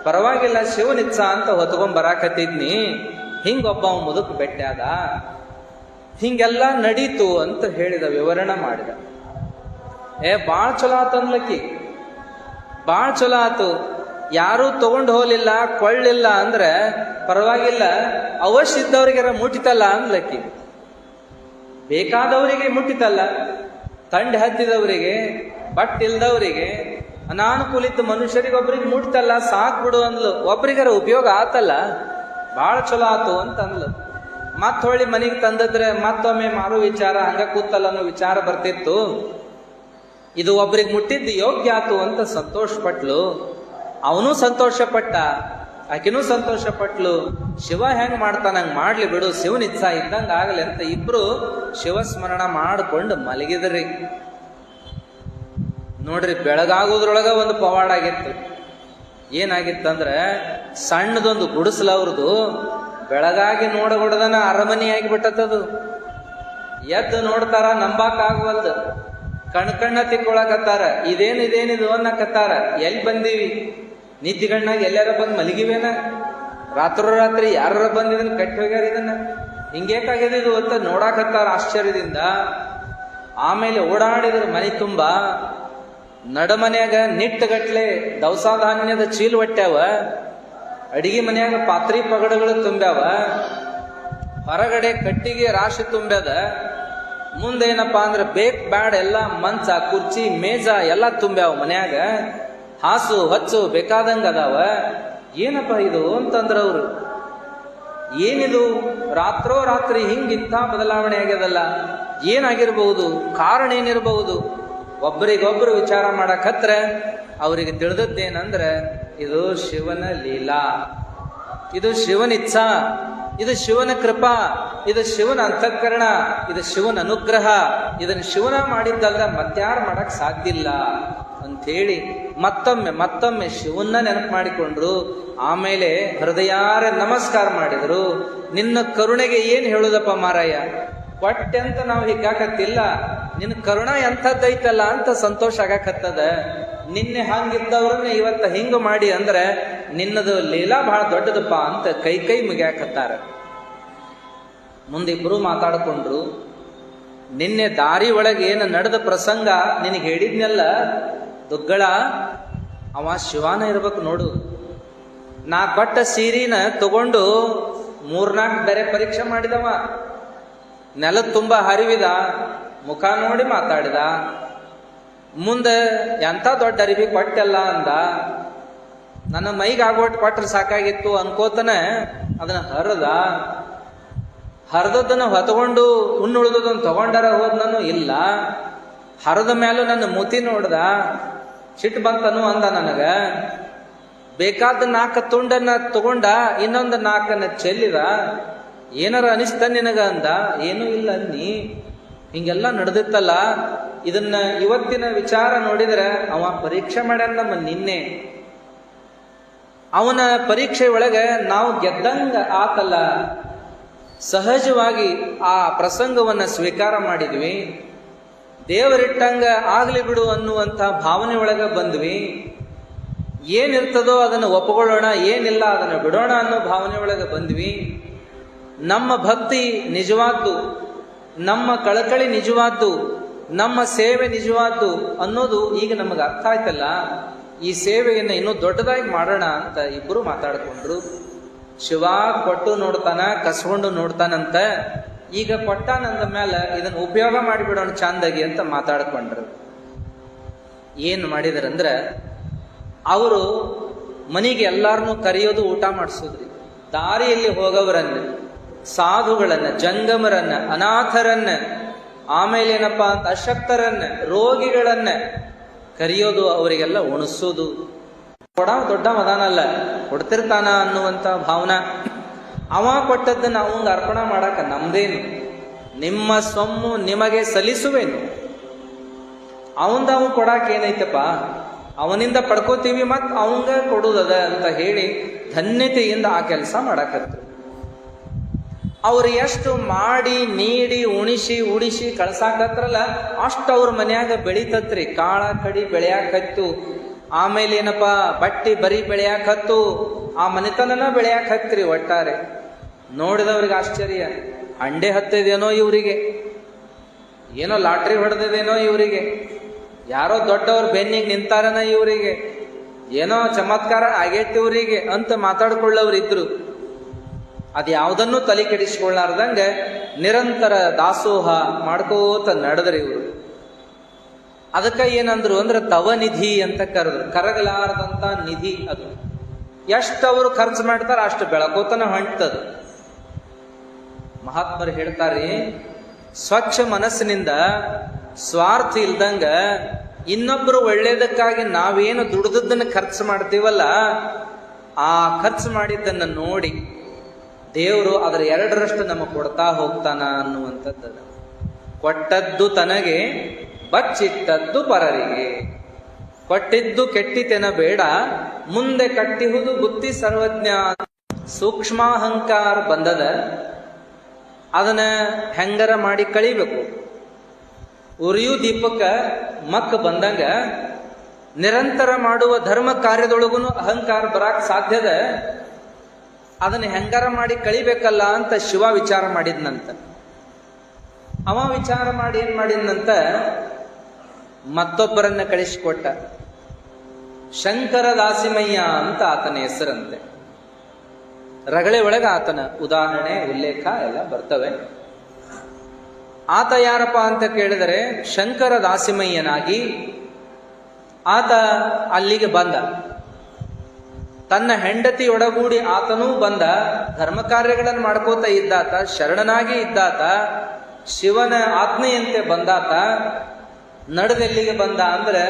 ಪರವಾಗಿಲ್ಲ ಶಿವನಿತ್ಸ ಅಂತ ಹೊತ್ಕೊಂಡ್ ಬರಾಕತ್ತಿದ್ನಿ ಹಿಂಗೊಬ್ಬ ಮುದುಕ್ ಬೆಟ್ಟಾದ ಹಿಂಗೆಲ್ಲ ನಡೀತು ಅಂತ ಹೇಳಿದ ವಿವರಣೆ ಮಾಡಿದ. ಏ, ಬಾಳ್ ಚಲೋ ಆತನ್ಲಕ್ಕಿ ಬಾಳ್ ಚಲೋ ಆತು. ಯಾರೂ ತಗೊಂಡು ಹೋಲಿಲ್ಲ ಕೊಳ್ಳಿಲ್ಲ ಅಂದ್ರೆ ಪರವಾಗಿಲ್ಲ, ಅವಶ್ಯ ಇದ್ದವ್ರಿಗೆ ಮುಟ್ಟಿತಲ್ಲ ಅಂದ್ಲಕ್ಕಿ ಬೇಕಾದವರಿಗೆ ಮುಟ್ಟಿತಲ್ಲ. ತಂಡ ಹತ್ತಿದವರಿಗೆ ಬಟ್ ಇಲ್ದವರಿಗೆ ಅನಾನುಕೂಲಿತ ಮನುಷ್ಯರಿಗೆ ಒಬ್ರಿಗೆ ಮುಟ್ತಲ್ಲ, ಸಾಕ್ ಬಿಡು ಅಂದ್ಲು. ಒಬ್ರಿಗರ ಉಪಯೋಗ ಆತಲ್ಲ. ಭಾಳ ಚಲೋ ಆತು ಅಂತ ಅಂದ್ಲು ಮತ್ತೆ ಹೊಳ್ಳಿ ಮನೆಗೆ ತಂದದ್ರೆ ಮತ್ತೊಮ್ಮೆ ಮಾರು ವಿಚಾರ, ಹಂಗ ಕೂತಲ್ಲ ಅನ್ನೋ ವಿಚಾರ ಬರ್ತಿತ್ತು. ಇದು ಒಬ್ರಿಗೆ ಮುಟ್ಟಿದ್ದು ಯೋಗ್ಯ ಆತು ಅಂತ ಸಂತೋಷ ಪಟ್ಲು ಅವನು ಸಂತೋಷ ಪಟ್ಟ ಆಕಿನೂ ಸಂತೋಷ ಪಟ್ಲು ಶಿವ ಹೆಂಗ್ ಮಾಡ್ತಾನ ಹಂಗ್ ಮಾಡ್ಲಿ ಬಿಡು, ಶಿವನ ಇಚ್ಛಾ ಇದ್ದಂಗ ಆಗಲಿ ಅಂತ ಇಬ್ರು ಶಿವಸ್ಮರಣ ಮಾಡ್ಕೊಂಡು ಮಲಗಿದ್ರಿ. ನೋಡ್ರಿ, ಬೆಳಗಾಗೋದ್ರೊಳಗೆ ಒಂದು ಪವಾಡ ಆಗಿತ್ತು. ಏನಾಗಿತ್ತಂದ್ರೆ, ಸಣ್ಣದೊಂದು ಗುಡಿಸಲ ಅವ್ರದ್ದು ಬೆಳಗಾಗಿ ನೋಡಗೊಡದನ ಅರಮನೆ ಬಿಟ್ಟತದು ಎದ್ದು ನೋಡ್ತಾರ ನಂಬಾಕ್ ಆಗವಲ್ದು ಕಣ್ ಕಣ್ಣ ತಿಕ್ಕೊಳಕತ್ತಾರ. ಇದೇನು ಇದೇನಿದು ಅನ್ನಕತ್ತಾರ. ಎಲ್ಲಿ ಬಂದೀವಿ? ನಿದ್ದಿಗಣ್ಣಾಗ ಎಲ್ಲಾರ ಬಂದು ಮಲಗಿವೇನ? ರಾತ್ರೋ ರಾತ್ರಿ ಯಾರ ಬಂದಿದನ್ ಇದನ್ನ ಕಟ್ಟಿ ಹೋಗ್ಯಾರ ಇದನ್ನ? ಹಿಂಗೇಕಾಗ್ಯದ ಇದು ಅಂತ ನೋಡಾಕತ್ತಾರ ಆಶ್ಚರ್ಯದಿಂದ. ಆಮೇಲೆ ಓಡಾಡಿದ್ರ ಮನೆ ತುಂಬಾ. ನಡಮನ್ಯಾಗ ನಿಟ್ಟಗಟ್ಲೆ ದವಸ ಧಾನ್ಯದ ಚೀಲ ಒಟ್ಟ್ಯಾವ ಅಡಿಗೆ ಮನ್ಯಾಗ ಪಾತ್ರಿ ಪಗಡಗಳು ತುಂಬ್ಯಾವ, ಹೊರಗಡೆ ಕಟ್ಟಿಗೆ ರಾಶಿ ತುಂಬ್ಯದ, ಮುಂದೇನಪ್ಪಾ ಅಂದ್ರೆ ಬೇಕ್ ಬ್ಯಾಡ್ ಎಲ್ಲ ಮಂಚ, ಕುರ್ಚಿ, ಮೇಜ ಎಲ್ಲ ತುಂಬ್ಯಾವ ಮನ್ಯಾಗ, ಹಾಸು, ಹಚ್ಚು ಬೇಕಾದಂಗ ಅದಾವ. ಏನಪ್ಪ ಇದು ಅಂತಂದ್ರ ಅವರು? ಏನಿದು? ರಾತ್ರೋ ರಾತ್ರಿ ಹಿಂಗಿಂತ ಬದಲಾವಣೆ ಆಗ್ಯದಲ್ಲ. ಏನಾಗಿರ್ಬಹುದು ಕಾರಣ ಏನಿರಬಹುದು ಒಬ್ಬರಿಗೊಬ್ರು ವಿಚಾರ ಮಾಡಕತ್ರ, ಅವರಿಗೆ ತಿಳಿದದ್ದೇನಂದ್ರೆ, ಇದು ಶಿವನ ಲೀಲಾ. ಇದು ಶಿವನ ಇಚ್ಛಾ. ಇದು ಶಿವನ ಕೃಪಾ. ಇದು ಶಿವನ ಅಂತಃಕರಣ. ಇದು ಶಿವನ ಅನುಗ್ರಹ. ಇದನ್ನ ಶಿವನ ಮಾಡಿದ್ದಲ್ಲ ಮತ್ಯಾರು ಮಾಡಕ್ ಸಾಧ್ಯ ಇಲ್ಲ ಅಂಥೇಳಿ ಮತ್ತೊಮ್ಮೆ ಮತ್ತೊಮ್ಮೆ ಶಿವನ್ನ ನೆನಪು ಮಾಡಿಕೊಂಡ್ರು. ಆಮೇಲೆ ಹೃದಯಾರ ನಮಸ್ಕಾರ ಮಾಡಿದರು. ನಿನ್ನ ಕರುಣೆಗೆ ಏನು ಹೇಳುದಪ್ಪ ಮಾರಾಯ? ಕೊಟ್ಟೆ ಅಂತ ನಾವು ಹಿಗ್ಗಾಕತ್ತಿಲ್ಲ. ನಿನ್ನ ಕರುಣ ಎಂಥದ್ದೈತಲ್ಲ ಅಂತ ಸಂತೋಷ ಆಗಾಕತ್ತದ. ನಿನ್ನೆ ಹಂಗಿದ್ದವ್ರನ್ನ ಇವತ್ತ ಹಿಂಗ ಮಾಡಿ ಅಂದ್ರೆ ನಿನ್ನದು ಲೀಲಾ ಬಹಳ ದೊಡ್ಡದಪ್ಪ ಅಂತ ಕೈ ಕೈ ಮುಗಿಯಾಕತ್ತಾರ. ಮುಂದಿಬ್ರು ಮಾತಾಡಿಕೊಂಡ್ರು, ನಿನ್ನೆ ದಾರಿ ಒಳಗೆ ಏನು ನಡೆದ ಪ್ರಸಂಗ ನಿನಗೆ ಹೇಳಿದ್ನೆಲ್ಲ? ದುಗ್ಗಳ, ಅವ ಶಿವಾನ ಇರ್ಬೇಕು ನೋಡು. ನಾ ಕೊಟ್ಟ ಸೀರಿನ ತಗೊಂಡು ಮೂರ್ನಾಲ್ಕು ಬೇರೆ ಪರೀಕ್ಷೆ ಮಾಡಿದವ. ನೆಲದ ತುಂಬ ಹರಿವಿದ, ಮುಖ ನೋಡಿ ಮಾತಾಡಿದ, ಮುಂದೆ ಎಂಥ ದೊಡ್ಡ ಅರಿವಿ ಕೊಟ್ಟೆಲ್ಲ ಅಂದ, ನನ್ನ ಮೈಗೆ ಆಗೋಟ್ ಕೊಟ್ರೆ ಸಾಕಾಗಿತ್ತು ಅನ್ಕೋತನ, ಅದನ್ನ ಹರದ, ಹರಿದದ್ದನ್ನು ಹೊತ್ಕೊಂಡು ಉಣ್ಣುಳಿದದನ್ನು ತಗೊಂಡಾರ ನಾನು ಇಲ್ಲ, ಹರದ ಮೇಲೂ ನನ್ನ ಮುತಿ ನೋಡ್ದ ಸಿಟ್ಟು ಬಂತನು ಅಂದ ನನಗ, ಬೇಕಾದ ನಾಲ್ಕು ತುಂಡನ್ನ ತಗೊಂಡ ಇನ್ನೊಂದು ನಾಲ್ಕನ್ನ ಚೆಲ್ಲಿದ ಏನಾರ ಅನಿಸ್ತ ನಿನಗ ಅಂದ? ಏನೂ ಇಲ್ಲ ಅನ್ನಿ. ಹಿಂಗೆಲ್ಲ ನಡೆದಿತ್ತಲ್ಲ? ಇದನ್ನ ಇವತ್ತಿನ ವಿಚಾರ ನೋಡಿದ್ರೆ ಅವ ಪರೀಕ್ಷೆ ಮಾಡ್ಯಾನ ನಮ್ಮ ನಿನ್ನೆ. ಅವನ ಪರೀಕ್ಷೆ ಒಳಗೆ ನಾವು ಗೆದ್ದಂಗ ಆತಲ್ಲ. ಸಹಜವಾಗಿ ಆ ಪ್ರಸಂಗವನ್ನು ಸ್ವೀಕಾರ ಮಾಡಿದ್ವಿ. ದೇವರಿಟ್ಟಂಗ ಆಗಲಿ ಬಿಡು ಅನ್ನುವಂಥ ಭಾವನೆ ಒಳಗೆ ಬಂದ್ವಿ. ಏನಿರ್ತದೋ ಅದನ್ನು ಒಪ್ಪಿಕೊಳ್ಳೋಣ ಏನಿಲ್ಲ ಅದನ್ನು ಬಿಡೋಣ ಅನ್ನೋ ಭಾವನೆ ಒಳಗೆ ಬಂದ್ವಿ. ನಮ್ಮ ಭಕ್ತಿ ನಿಜವಾದ್ದು, ನಮ್ಮ ಕಳಕಳಿ ನಿಜವಾದ್ದು, ನಮ್ಮ ಸೇವೆ ನಿಜವಾದ್ದು ಅನ್ನೋದು ಈಗ ನಮಗೆ ಅರ್ಥ ಆಯ್ತಲ್ಲ? ಈ ಸೇವೆಯನ್ನು ಇನ್ನೂ ದೊಡ್ಡದಾಗಿ ಮಾಡೋಣ ಅಂತ ಇಬ್ಬರು ಮಾತಾಡಿಕೊಂಡ್ರು. ಶಿವ ಕೊಟ್ಟು ನೋಡ್ತಾನ, ಕಸ್ಕೊಂಡು ನೋಡ್ತಾನಂತ. ಈಗ ಕೊಟ್ಟಾನಂದ ಮೇಲೆ ಇದನ್ನು ಉಪಯೋಗ ಮಾಡಿಬಿಡೋಣ ಚಂದಾಗಿ ಅಂತ ಮಾತಾಡ್ಕೊಂಡ್ರು. ಏನು ಮಾಡಿದ್ರಂದ್ರೆ, ಅವರು ಮನೆಗೆ ಎಲ್ಲಾರನ್ನೂ ಕರೆಯೋದು ಊಟ ಮಾಡಿಸೋದ್ರಿ. ದಾರಿಯಲ್ಲಿ ಹೋಗೋವರನ್ನ. ಸಾಧುಗಳನ್ನ, ಜಂಗಮರನ್ನ, ಅನಾಥರನ್ನ, ಆಮೇಲೆ ಏನಪ್ಪಾ ಅಂತ ಅಶಕ್ತರನ್ನ, ರೋಗಿಗಳನ್ನ ಕರೆಯೋದು, ಅವರಿಗೆಲ್ಲ ಉಣಿಸೋದು ಕೊಡ, ದೊಡ್ಡ ಮದಾನಲ್ಲ, ಕೊಡ್ತಿರ್ತಾನ ಅನ್ನುವಂಥ ಭಾವನಾ. ಅವ ಕೊಟ್ಟದ್ದನ್ನ ಅವಂಗ ಅರ್ಪಣೆ ಮಾಡಕ ನಮ್ದೇನು? ನಿಮ್ಮ ಸೊಮ್ಮು ನಿಮಗೆ ಸಲ್ಲಿಸುವೇನು. ಅವಂದ ಅವನು ಕೊಡಾಕ ಏನೈತಪ್ಪ? ಅವನಿಂದ ಪಡ್ಕೋತೀವಿ ಮತ್ತು ಅವಂಗ ಕೊಡುದದ ಅಂತ ಹೇಳಿ ಧನ್ಯತೆಯಿಂದ ಆ ಕೆಲಸ ಮಾಡಾಕತ್ರು. ಅವ್ರು ಎಷ್ಟು ಮಾಡಿ, ನೀಡಿ, ಉಣಿಸಿ, ಉಡಿಸಿ ಕಳ್ಸಾಕತ್ರಲ್ಲ, ಅಷ್ಟು ಅವ್ರ ಮನ್ಯಾಗ ಬೆಳಿತತ್ರಿ. ಕಾಳ ಕಡಿ ಬೆಳೆಯಾಕತ್ತು. ಆಮೇಲೆ ಏನಪ್ಪ, ಬಟ್ಟಿ ಬರಿ ಬೆಳೆಯಾಕತ್ತು. ಆ ಮನೆತನನ ಬೆಳೆಯಾಕತ್ರಿ ಒಟ್ಟಾರೆ. ನೋಡಿದವ್ರಿಗೆ ಆಶ್ಚರ್ಯ. ಅಂಡೆ ಹತ್ತಿದೇನೋ ಇವರಿಗೆ. ಏನೋ ಲಾಟ್ರಿ ಹೊಡೆದಿದೇನೋ ಇವರಿಗೆ. ಯಾರೋ ದೊಡ್ಡವ್ರ ಬೆನ್ನಿಗೆ ನಿಂತಾರನ ಇವರಿಗೆ. ಏನೋ ಚಮತ್ಕಾರ ಆಗೇತಿ ಇವರಿಗೆ ಅಂತ ಮಾತಾಡ್ಕೊಳ್ಳೋರು ಇದ್ರು ಅದು ಯಾವುದನ್ನು ತಲೆ ಕೆಡಿಸ್ಕೊಳ್ಳಾರ್ದಂಗೆ ನಿರಂತರ ದಾಸೋಹ ಮಾಡ್ಕೋತ ನಡೆದ್ರಿ ಇವರು. ಅದಕ್ಕೆ ಏನಂದ್ರು ಅಂದ್ರೆ ತವ ನಿಧಿ ಅಂತ ಕರೆದ್ರು. ಕರಗಲಾರದಂತ ನಿಧಿ ಅದು. ಎಷ್ಟು ಅವರು ಖರ್ಚು ಮಾಡ್ತಾರ ಅಷ್ಟು ಬೆಳಕೋತನ ಹೊಂಟದ ಮಹಾತ್ಮರು ಹೇಳ್ತಾರೆ ಸ್ವಚ್ಛ ಮನಸ್ಸಿನಿಂದ ಸ್ವಾರ್ಥ ಇಲ್ದಂಗ ಇನ್ನೊಬ್ಬರು ಒಳ್ಳೇದಕ್ಕಾಗಿ ನಾವೇನು ದುಡ್ದದ್ದನ್ನು ಖರ್ಚು ಮಾಡ್ತೀವಲ್ಲ, ಆ ಖರ್ಚು ಮಾಡಿದ್ದನ್ನು ನೋಡಿ ದೇವರು ಅದರ ಎರಡರಷ್ಟು ನಮಗೆ ಕೊಡ್ತಾ ಹೋಗ್ತಾನ ಅನ್ನುವಂಥದ್ದು ಕೊಟ್ಟದ್ದು ತನಗೆ, ಬಚ್ಚಿಟ್ಟದ್ದು ಪರರಿಗೆ. ಕೊಟ್ಟಿದ್ದು ಕೆಟ್ಟಿತೆನ ಬೇಡ, ಮುಂದೆ ಕಟ್ಟಿಹುದು ಬುತ್ತಿ ಸರ್ವಜ್ಞ. ಸೂಕ್ಷ್ಮಾಹಂಕಾರ ಬಂದದ, ಅದನ್ನ ಹೆಂಗರ ಮಾಡಿ ಕಳಿಬೇಕು. ಉರಿಯು ದೀಪಕ್ಕ ಮಕ್ಕ ಬಂದಂಗ, ನಿರಂತರ ಮಾಡುವ ಧರ್ಮ ಕಾರ್ಯದೊಳಗೂ ಅಹಂಕಾರ ಬರಾಕ್ ಸಾಧ್ಯದ ಅದನ್ನ ಹೆಂಗಾರ ಮಾಡಿ ಕಳಿಬೇಕಲ್ಲ ಅಂತ ಶಿವ ವಿಚಾರ ಮಾಡಿದ್ನಂತ ಅವ ವಿಚಾರ ಮಾಡಿ ಏನ್ ಮಾಡಿದ್ನಂತ ಮತ್ತೊಬ್ಬರನ್ನ ಕಳಿಸಿಕೊಟ್ಟ. ಶಂಕರ ದಾಸಿಮಯ್ಯ ಅಂತ ಆತನ ಹೆಸರಂತೆ. ರಗಳೆ ಒಳಗ ಆತನ ಉದಾಹರಣೆ, ಉಲ್ಲೇಖ ಎಲ್ಲ ಬರ್ತವೆ. ಆತ ಯಾರಪ್ಪ ಅಂತ ಕೇಳಿದರೆ ಶಂಕರ ದಾಸಿಮಯ್ಯನಾಗಿ ಆತ ಅಲ್ಲಿಗೆ ಬಂದ. ತನ್ನ ಹೆಂಡತಿಯೊಡಗೂಡಿ ಆತನೂ ಬಂದ ಧರ್ಮ ಕಾರ್ಯಗಳನ್ನು ಮಾಡ್ಕೋತ ಇದ್ದಾತ, ಶರಣನಾಗಿ ಇದ್ದಾತ, ಶಿವನ ಆತ್ಮೆಯಂತೆ ಬಂದಾತ ನಡೆದೆಲ್ಲಿಗೆ ಬಂದ ಅಂದ್ರೆ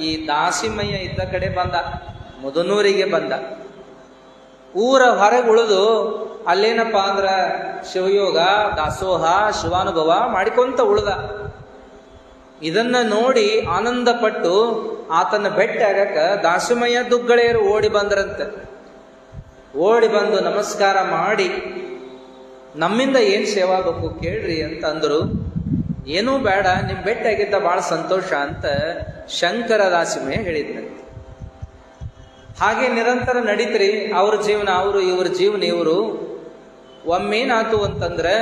ಈ ದಾಸಿಮಯ್ಯ ಇದ್ದ ಕಡೆ ಬಂದ, ಮುದನೂರಿಗೆ ಬಂದ. ಊರ ಹೊರಗೆ ಉಳಿದು ಅಲ್ಲೇನಪ್ಪ ಅಂದ್ರ ಶಿವಯೋಗ, ದಾಸೋಹ, ಶಿವಾನುಭವ ಮಾಡಿಕೊಂತ ಉಳ್ದ. ಇದನ್ನ ನೋಡಿ ಆನಂದ ಪಟ್ಟು ಆತನ ಬೆಟ್ಟ ಆಗಕ ದಾಸಿಮಯ್ಯ ದುಗ್ಗಳೆಯರು ಓಡಿ ಬಂದ್ರಂತೆ. ಓಡಿ ಬಂದು ನಮಸ್ಕಾರ ಮಾಡಿ, ನಮ್ಮಿಂದ ಏನ್ ಸೇವಾ ಬೇಕು ಕೇಳ್ರಿ ಅಂತ ಅಂದ್ರು, ಏನೂ ಬೇಡ, ನಿಮ್ ಬೆಟ್ಟಾಗಿದ್ದ ಬಹಳ ಸಂತೋಷ ಅಂತ ಶಂಕರ ದಾಸಿಮಯ್ಯ ಹೇಳಿದ್ರಂತೆ. ಹಾಗೆ ನಿರಂತರ ನಡೀತ್ರಿ, ಅವ್ರ ಜೀವನ ಅವರು, ಇವ್ರ ಜೀವನ ಇವರು. ಒಮ್ಮೇನಾತು ಅಂತಂದ್ರೆ,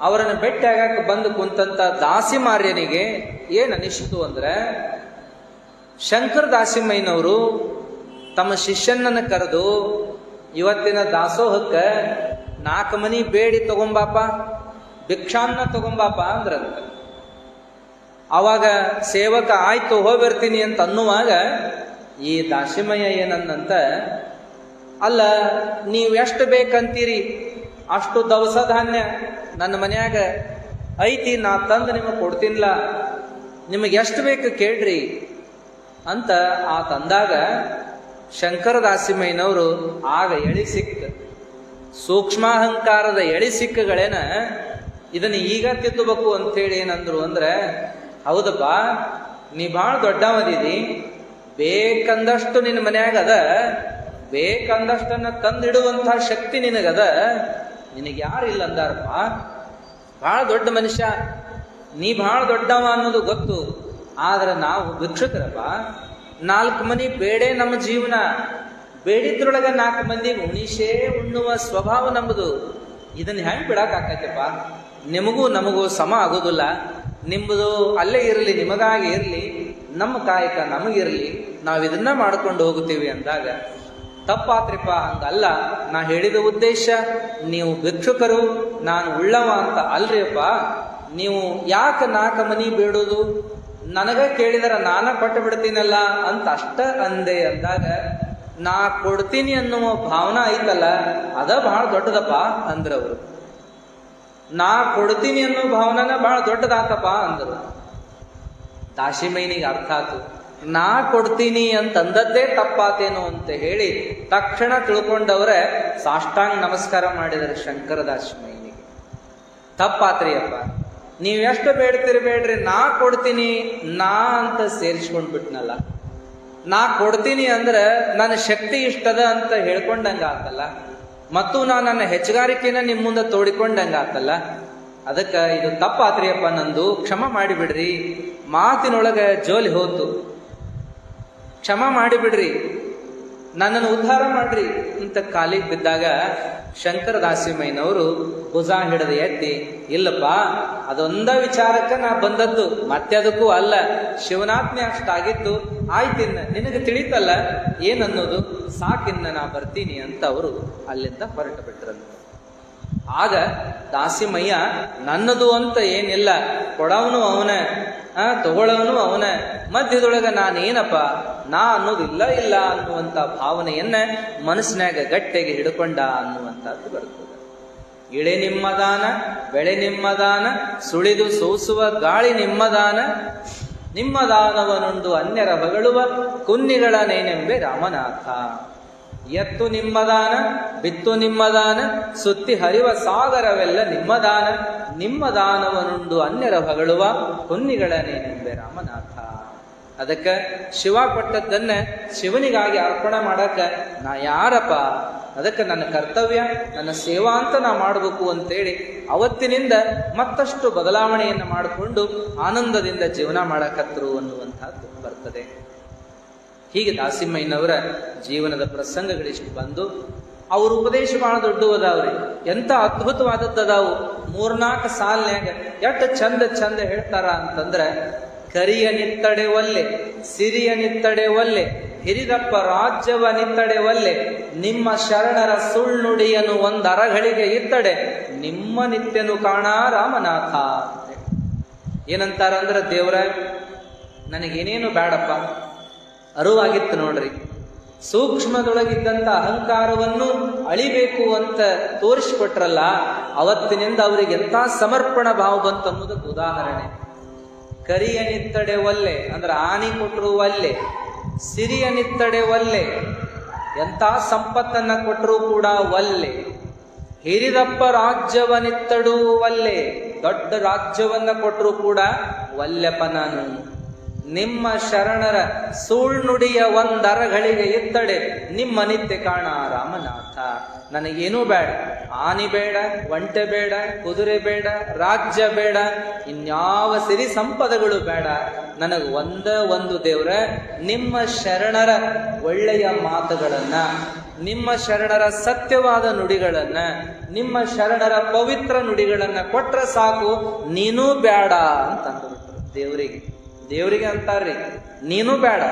ಅವರನ್ನು ಭೇಟಿ ಆಗಕ್ಕೆ ಬಂದು ಕುಂತಂತ ದಾಸಿಮಾರ್ಯನಿಗೆ ಏನು ಅನಿಸಿತು ಅಂದ್ರೆ ಶಂಕರ ದಾಸಿಮ್ಮಯ್ಯನವರು ತಮ್ಮ ಶಿಷ್ಯನನ್ನ ಕರೆದು, ಇವತ್ತಿನ ದಾಸೋಹಕ್ಕೆ ನಾಲ್ಕು ಮನಿ ಬೇಡಿ ತಗೊಂಬಾಪ, ಭಿಕ್ಷಾನ್ನ ತಗೊಂಬಾಪ ಅಂದ್ರಂತ. ಅವಾಗ ಸೇವಕ, ಆಯ್ತು ಹೋಗಿರ್ತೀನಿ ಅಂತ ಅನ್ನುವಾಗ ಈ ದಾಸಿಮಯ್ಯ ಏನಂದಂತ, ಅಲ್ಲ, ನೀವು ಎಷ್ಟು ಬೇಕಂತೀರಿ? ಅಷ್ಟು ದವಸ ಧಾನ್ಯ ನನ್ನ ಮನ್ಯಾಗ ಐತಿ, ನಾ ತಂದು ನಿಮಗೆ ಕೊಡ್ತೀನಿಲ್ಲ ನಿಮಗೆ ಎಷ್ಟು ಬೇಕು ಕೇಳ್ರಿ. ಅಂತ ಆ ತಂದಾಗ ಶಂಕರದಾಸಿಮಯ್ಯನವರು ಆಗ ಎಳಿ ಸಿಕ್ಕ ಸೂಕ್ಷ್ಮಾಹಂಕಾರದ ಎಳಿ ಸಿಕ್ಕಗಳೇನ ಇದನ್ನ ಈಗ ತಿದ್ದಬೇಕು ಅಂತೇಳಿ ಏನಂದ್ರು ಅಂದ್ರೆ, ಹೌದಪ್ಪ, ನೀ ಭಾಳ ದೊಡ್ಡವದಿದಿ ಬೇಕಂದಷ್ಟು ನಿನ್ನ ಮನ್ಯಾಗ ಅದ, ಬೇಕಂದಷ್ಟನ್ನ ತಂದಿಡುವಂತಹ ಶಕ್ತಿ ನಿನಗದ, ನಿನಗೆ ಇಲ್ಲ ಅಂದಾರಪ್ಪ? ಭಾಳ ದೊಡ್ಡ ಮನುಷ್ಯ, ನೀ ಭಾಳ ದೊಡ್ಡವ ಅನ್ನೋದು ಗೊತ್ತು. ಆದ್ರೆ ನಾವು ಭಿಕ್ಷುಕರಪ್ಪ, ನಾಲ್ಕು ಮನಿ ಬೇಡೆ ನಮ್ಮ ಜೀವನ. ಬೇಡಿದ್ರೊಳಗ ನಾಲ್ಕು ಮಂದಿ ಉಣಿಸೇ ಉಣ್ಣುವ ಸ್ವಭಾವ ನಮ್ಮದು. ಇದನ್ನ ಹೆಂಗೆ ಬಿಡಕ್ ಆಕೈತಪ್ಪ ನಿಮಗೂ ನಮಗೂ ಸಮ ಆಗೋದಿಲ್ಲ. ನಿಮ್ಮದು ಅಲ್ಲೇ ಇರಲಿ, ನಿಮಗಾಗಿ ಇರಲಿ, ನಮ್ಮ ಕಾಯಕ ನಮಗಿರಲಿ, ನಾವು ಇದನ್ನ ಮಾಡ್ಕೊಂಡು ಹೋಗುತ್ತೀವಿ ಅಂದಾಗ, ತಪ್ಪಾತ್ರಿಪ್ಪ, ಹಂಗಲ್ಲ. ನಾ ಹೇಳಿದ ಉದ್ದೇಶ, ನೀವು ಭಿಕ್ಷುಕರು, ನಾನು ಉಳ್ಳವ ಅಂತ ಅಲ್ರಿಯಪ್ಪ ನೀವು ಯಾಕೆ ನಾಲ್ಕು ಮನಿ ಬೇಡೋದು? ನನಗ ಕೇಳಿದರ ನಾನ ಕೊಟ್ಟು ಬಿಡ್ತೀನಲ್ಲ ಅಂತ ಅಷ್ಟ ಅಂದೆ ಅಂದಾಗ, ನಾ ಕೊಡ್ತೀನಿ ಅನ್ನುವ ಭಾವನಾ ಐತಲ್ಲ ಅದ ಬಹಳ ದೊಡ್ಡದಪ್ಪ ಅಂದ್ರವರು ನಾ ಕೊಡ್ತೀನಿ ಅನ್ನೋ ಭಾವನಾನ ಬಹಳ ದೊಡ್ಡದಾತಪ್ಪ ಅಂದರು. ದಾಶಿಮೈನಿಗೆ ಅರ್ಥ ಆತು, ನಾ ಕೊಡ್ತೀನಿ ಅಂತಂದದ್ದೇ ತಪ್ಪಾತೇನು ಅಂತ ಹೇಳಿ ತಕ್ಷಣ ತಿಳ್ಕೊಂಡವ್ರೆ ಸಾಷ್ಟಾಂಗ್ ನಮಸ್ಕಾರ ಮಾಡಿದರೆ ಶಂಕರ ದಾಶಿಮೈನಿಗೆ ತಪ್ಪಾತ್ರಿ ಅಪ್ಪ ನೀವು ಎಷ್ಟು ಬೇಡ್ತೀರಿ ಬೇಡ್ರಿ ನಾ ಕೊಡ್ತೀನಿ, ನಾ ಅಂತ ಸೇರಿಸ್ಕೊಂಡ್ ಬಿಟ್ನಲ್ಲ ನಾ ಕೊಡ್ತೀನಿ ಅಂದ್ರೆ ನನ್ನ ಶಕ್ತಿ ಇಷ್ಟದ ಅಂತ ಹೇಳ್ಕೊಂಡಂಗ ಆತಲ್ಲ. ಮತ್ತು ನಾ ನನ್ನ ಹೆಚ್ಚುಗಾರಿಕೆನ ನಿಮ್ಮ ಮುಂದೆ ತೋಡಿಕೊಂಡಂಗ ಆತಲ್ಲ. ಅದಕ್ಕೆ ಇದು ತಪ್ಪಾತ್ರಿಯಪ್ಪ ನಂದು, ಕ್ಷಮ ಮಾಡಿಬಿಡ್ರಿ. ಮಾತಿನೊಳಗೆ ಜೋಲಿ ಹೋತು. ಕ್ಷಮ ಮಾಡಿಬಿಡ್ರಿ. ನನ್ನನ್ನು ಉದ್ಧಾರ ಮಾಡ್ರಿ ಅಂತ ಕಾಲಿಗೆ ಬಿದ್ದಾಗ ಶಂಕರ ದಾಸಿಮಯ್ಯನವರು ಭುಜ ಹಿಡಿದು ಎತ್ತಿ, ಇಲ್ಲಪ್ಪ, ಅದೊಂದ ವಿಚಾರಕ್ಕೆ ನಾ ಬಂದದ್ದು. ಮತ್ತೆ ಅದಕ್ಕೂ ಅಲ್ಲ, ಶಿವನಾತ್ಮೆ ಅಷ್ಟಾಗಿತ್ತು. ಆಯ್ತಿನ್ನ ನಿನಗೆ ತಿಳಿತಲ್ಲ, ಏನನ್ನೋದು? ಸಾಕಿನ್ನ ನಾ ಬರ್ತೀನಿ ಅಂತ ಅವರು ಅಲ್ಲಿಂದ ಹೊರಟು ಬಿಟ್ರಂತ ಆಗ ದಾಸಿಮಯ್ಯ, ನನ್ನದು ಅಂತ ಏನಿಲ್ಲ, ಕೊಡವನು ಅವನ ತಗೊಳ್ಳವನು ಅವನ, ಮಧ್ಯದೊಳಗೆ ನಾನೇನಪ್ಪ, ನಾ ಅನ್ನೋದಿಲ್ಲ ಇಲ್ಲ ಅನ್ನುವಂಥ ಭಾವನೆಯನ್ನ ಮನಸ್ಸಿನಾಗ ಗಟ್ಟಿಗೆ ಹಿಡ್ಕೊಂಡ ಅನ್ನುವಂಥದ್ದು ಬರ್ತದೆ. ಇಳೆ ನಿಮ್ಮದಾನ ಬೆಳೆ ನಿಮ್ಮದಾನ ಸುಳಿದು ಸೋಸುವ ಗಾಳಿ ನಿಮ್ಮದಾನ ನಿಮ್ಮದಾನವನೊಂದು ಅನ್ಯರ ಬಗಳುವ ಕುನ್ನಿಗಳ ನೇನೆಂಬೆ ರಾಮನಾಥ. ಎತ್ತು ನಿಮ್ಮ ದಾನ ಬಿತ್ತು ನಿಮ್ಮ ದಾನ ಸುತ್ತಿ ಹರಿವ ಸಾಗರವೆಲ್ಲ ನಿಮ್ಮ ದಾನ ನಿಮ್ಮ ದಾನವನುಂಡು ಅನ್ಯರ ಹೊಗಳುವ ಕುನ್ನಿಗಳ ನೇನೆಂಬೆ ರಾಮನಾಥ. ಅದಕ್ಕೆ ಶಿವ ಕೊಟ್ಟದ್ದನ್ನ ಶಿವನಿಗಾಗಿ ಅರ್ಪಣೆ ಮಾಡಕ್ಕೆ ನಾ ಯಾರಪ್ಪ? ಅದಕ್ಕೆ ನನ್ನ ಕರ್ತವ್ಯ, ನನ್ನ ಸೇವಾ ಅಂತ ನಾ ಮಾಡಬೇಕು ಅಂತೇಳಿ ಅವತ್ತಿನಿಂದ ಮತ್ತಷ್ಟು ಬದಲಾವಣೆಯನ್ನು ಮಾಡಿಕೊಂಡು ಆನಂದದಿಂದ ಜೀವನ ಮಾಡಕತ್ತರು ಅನ್ನುವಂಥದ್ದು ಬರ್ತದೆ. ಹೀಗೆ ದಾಸಿಮ್ಮಯ್ಯನವರ ಜೀವನದ ಪ್ರಸಂಗಗಳಿಷ್ಟು ಬಂದು ಅವ್ರ ಉಪದೇಶ ಬಹಳ ದೊಡ್ಡವು ಎಂಥ ಅದ್ಭುತವಾದದ್ದದಾವು. ಮೂರ್ನಾಲ್ಕು ಸಾಲ್ನ್ಯಾಗ ಎಷ್ಟು ಚಂದ ಚಂದ ಹೇಳ್ತಾರ ಅಂತಂದ್ರೆ, ಕರಿಯ ನಿತ್ತಡೆ ಒಲ್ಲೆ, ಸಿರಿಯ ನಿತ್ತಡೆ ಒಲ್ಲೆ, ಹಿರಿದಪ್ಪ ರಾಜ್ಯವ ನಿತ್ತಡೆ ಒಲ್ಲೆ, ನಿಮ್ಮ ಶರಣರ ಸುಳ್ಳುಡಿಯನು ಒಂದು ಅರಗಳಿಗೆ ಇತ್ತಡೆ, ನಿಮ್ಮ ನಿತ್ಯನು ಕಾಣ ರಾಮನಾಥ ಏನಂತಾರಂದ್ರ, ದೇವ್ರ, ನನಗೇನೇನು ಬೇಡಪ್ಪ ಅರಿವಾಗಿತ್ತು ನೋಡ್ರಿ. ಸೂಕ್ಷ್ಮದೊಳಗಿದ್ದಂಥ ಅಹಂಕಾರವನ್ನು ಅಳಿಬೇಕು ಅಂತ ತೋರಿಸಿಕೊಟ್ರಲ್ಲ, ಅವತ್ತಿನಿಂದ ಅವರಿಗೆ ಎಂಥ ಸಮರ್ಪಣ ಭಾವ ಬಂತು ಅನ್ನೋದಕ್ಕೆ ಉದಾಹರಣೆ. ಕರಿಯ ನಿತ್ತಡೆ ಒಲ್ಲೆ, ಅಂದ್ರೆ ಆನಿ ಕೊಟ್ಟರು ಒಲ್ಲೆ ಸಿರಿಯ ನಿತ್ತಡೆ ಒಲ್ಲೆ, ಎಂಥ ಸಂಪತ್ತನ್ನ ಕೊಟ್ಟರೂ ಕೂಡ ಒಲ್ಲೆ. ಹಿರಿದಪ್ಪ ರಾಜ್ಯವನಿತ್ತಡೂ ಒಲ್ಲೆ, ದೊಡ್ಡ ರಾಜ್ಯವನ್ನ ಕೊಟ್ಟರೂ ಕೂಡ ಒಲ್ಲೆಪ್ಪ ನಾನು. ನಿಮ್ಮ ಶರಣರ ಸುಳ್ನುಡಿಯ ಒಂದರಗಳಿಗೆ ಇತ್ತಡೆ. ನಿಮ್ಮ ನಿತ್ಯ ಕಾಣ ರಾಮನಾಥ. ನನಗೇನೂ ಬೇಡ. ಆನಿ ಬೇಡ, ಒಂಟೆ ಬೇಡ, ಕುದುರೆ ಬೇಡ, ರಾಜ್ಯ ಬೇಡ. ಇನ್ಯಾವ ಸಿರಿ ಸಂಪದಗಳು ಬೇಡ. ನನಗೆ ಒಂದ ಒಂದು ದೇವ್ರ, ನಿಮ್ಮ ಶರಣರ ಒಳ್ಳೆಯ ಮಾತುಗಳನ್ನ, ನಿಮ್ಮ ಶರಣರ ಸತ್ಯವಾದ ನುಡಿಗಳನ್ನ, ನಿಮ್ಮ ಶರಣರ ಪವಿತ್ರ ನುಡಿಗಳನ್ನ ಕೊಟ್ರೆ ಸಾಕು. ನೀನೂ ಬೇಡ ಅಂತಂದ್ಬಿಟ್ರು ದೇವರಿಗೆ. ದೇವರಿಗೆ ಅಂತಾರ್ರಿ, ನೀನು ಬೇಡ.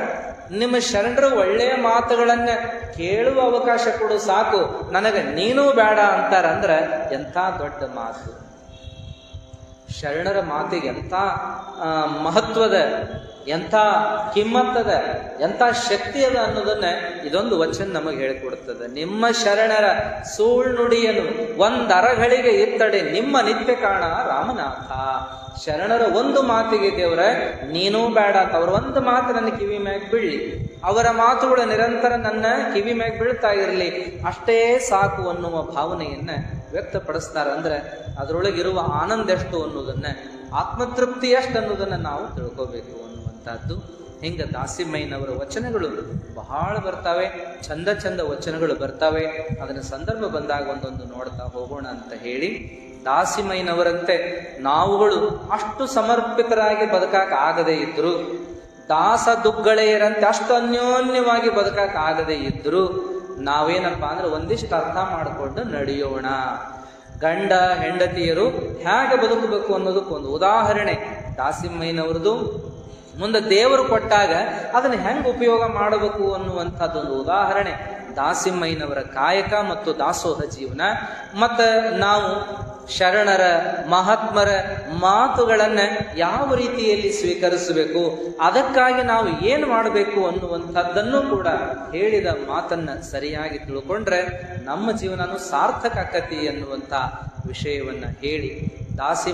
ನಿಮ್ಮ ಶರಣರು ಒಳ್ಳೆಯ ಮಾತುಗಳನ್ನ ಕೇಳುವ ಅವಕಾಶ ಕೊಡು ಸಾಕು. ನನಗೆ ನೀನು ಬೇಡ ಅಂತಾರಂದ್ರ ಎಂಥ ದೊಡ್ಡ ಮಾತು. ಶರಣರ ಮಾತಿಗೆ ಎಂಥ ಮಹತ್ವದ, ಎಂಥ ಕಿಮ್ಮತ್ತದ, ಎಂಥ ಶಕ್ತಿ ಅದ ಅನ್ನೋದನ್ನ ಇದೊಂದು ವಚನ ನಮಗೆ ಹೇಳಿಕೊಡುತ್ತದೆ ನಿಮ್ಮ ಶರಣರ ಸುಳ್ನುಡಿಯನ್ನು ಒಂದರಗಳಿಗೆ ಇತ್ತಡೆ, ನಿಮ್ಮ ನಿತ್ಯ ಕಾಣ ರಾಮನಾಥ. ಶರಣರ ಒಂದು ಮಾತಿಗೆ, ದೇವರ, ನೀನೂ ಬೇಡ. ಅಂತ ಅವ್ರ ಒಂದು ಮಾತು ನನ್ನ ಕಿವಿ ಮ್ಯಾಗ ಬೀಳಲಿ ಅವರ ಮಾತುಗಳು ನಿರಂತರ ನನ್ನ ಕಿವಿ ಮ್ಯಾಗ ಬೀಳ್ತಾ ಇರಲಿ. ಅಷ್ಟೇ ಸಾಕು ಅನ್ನುವ ಭಾವನೆಯನ್ನ ವ್ಯಕ್ತಪಡಿಸ್ತಾರೆ. ಅಂದ್ರೆ ಅದರೊಳಗಿರುವ ಆನಂದ ಎಷ್ಟು ಅನ್ನೋದನ್ನ, ಆತ್ಮತೃಪ್ತಿ ಎಷ್ಟು ಅನ್ನೋದನ್ನ ನಾವು ತಿಳ್ಕೋಬೇಕು ಅನ್ನುವಂಥದ್ದು. ಹಿಂಗ ದಾಸಿಮಯ್ಯನವರ ವಚನಗಳು ಬಹಳ ಬರ್ತಾವೆ, ಚಂದ ಚಂದ ವಚನಗಳು ಬರ್ತಾವೆ. ಅದನ್ನ ಸಂದರ್ಭ ಬಂದಾಗ ಒಂದೊಂದು ನೋಡ್ತಾ ಹೋಗೋಣ ಅಂತ ಹೇಳಿ ದಾಸಿಮಯ್ಯನವರಂತೆ ನಾವುಗಳು ಅಷ್ಟು ಸಮರ್ಪಿತರಾಗಿ ಬದುಕಾಕ ಆಗದೆ ಇದ್ರು, ದಾಸ ದುಗ್ಗಳೆಯರಂತೆ ಅಷ್ಟು ಅನ್ಯೋನ್ಯವಾಗಿ ಬದುಕಾಕ ಆಗದೆ ಇದ್ರು, ನಾವೇನಪ್ಪ ಅಂದ್ರೆ ಒಂದಿಷ್ಟು ಅರ್ಥ ಮಾಡಿಕೊಂಡು ನಡೆಯೋಣ. ಗಂಡ, ಹೆಂಡತಿಯರು ಹೇಗೆ ಬದುಕಬೇಕು ಅನ್ನೋದಕ್ಕೊಂದು ಉದಾಹರಣೆ. ದಾಸಿಮಯ್ಯನವ್ರದ್ದು ಮುಂದೆ ದೇವರು ಕೊಟ್ಟಾಗ ಅದನ್ನು ಹೆಂಗೆ ಉಪಯೋಗ ಮಾಡಬೇಕು ಅನ್ನುವಂಥದ್ದೊಂದು ಉದಾಹರಣೆ. ದಾಸಿಮ್ಮಯ್ಯನವರ ಕಾಯಕ ಮತ್ತು ದಾಸೋಹ ಜೀವನ. ಮತ್ತು ನಾವು ಶರಣರ, ಮಹಾತ್ಮರ ಮಾತುಗಳನ್ನು ಯಾವ ರೀತಿಯಲ್ಲಿ ಸ್ವೀಕರಿಸಬೇಕು, ಅದಕ್ಕಾಗಿ ನಾವು ಏನು ಮಾಡಬೇಕು ಅನ್ನುವಂಥದ್ದನ್ನು ಕೂಡ ಹೇಳಿದ ಮಾತನ್ನ ಸರಿಯಾಗಿ ತಿಳ್ಕೊಂಡ್ರೆ ನಮ್ಮ ಜೀವನನು ಸಾರ್ಥಕ ಆಕತಿ ಅನ್ನುವಂಥ ವಿಷಯವನ್ನ ಹೇಳಿ. ದಾಸಿ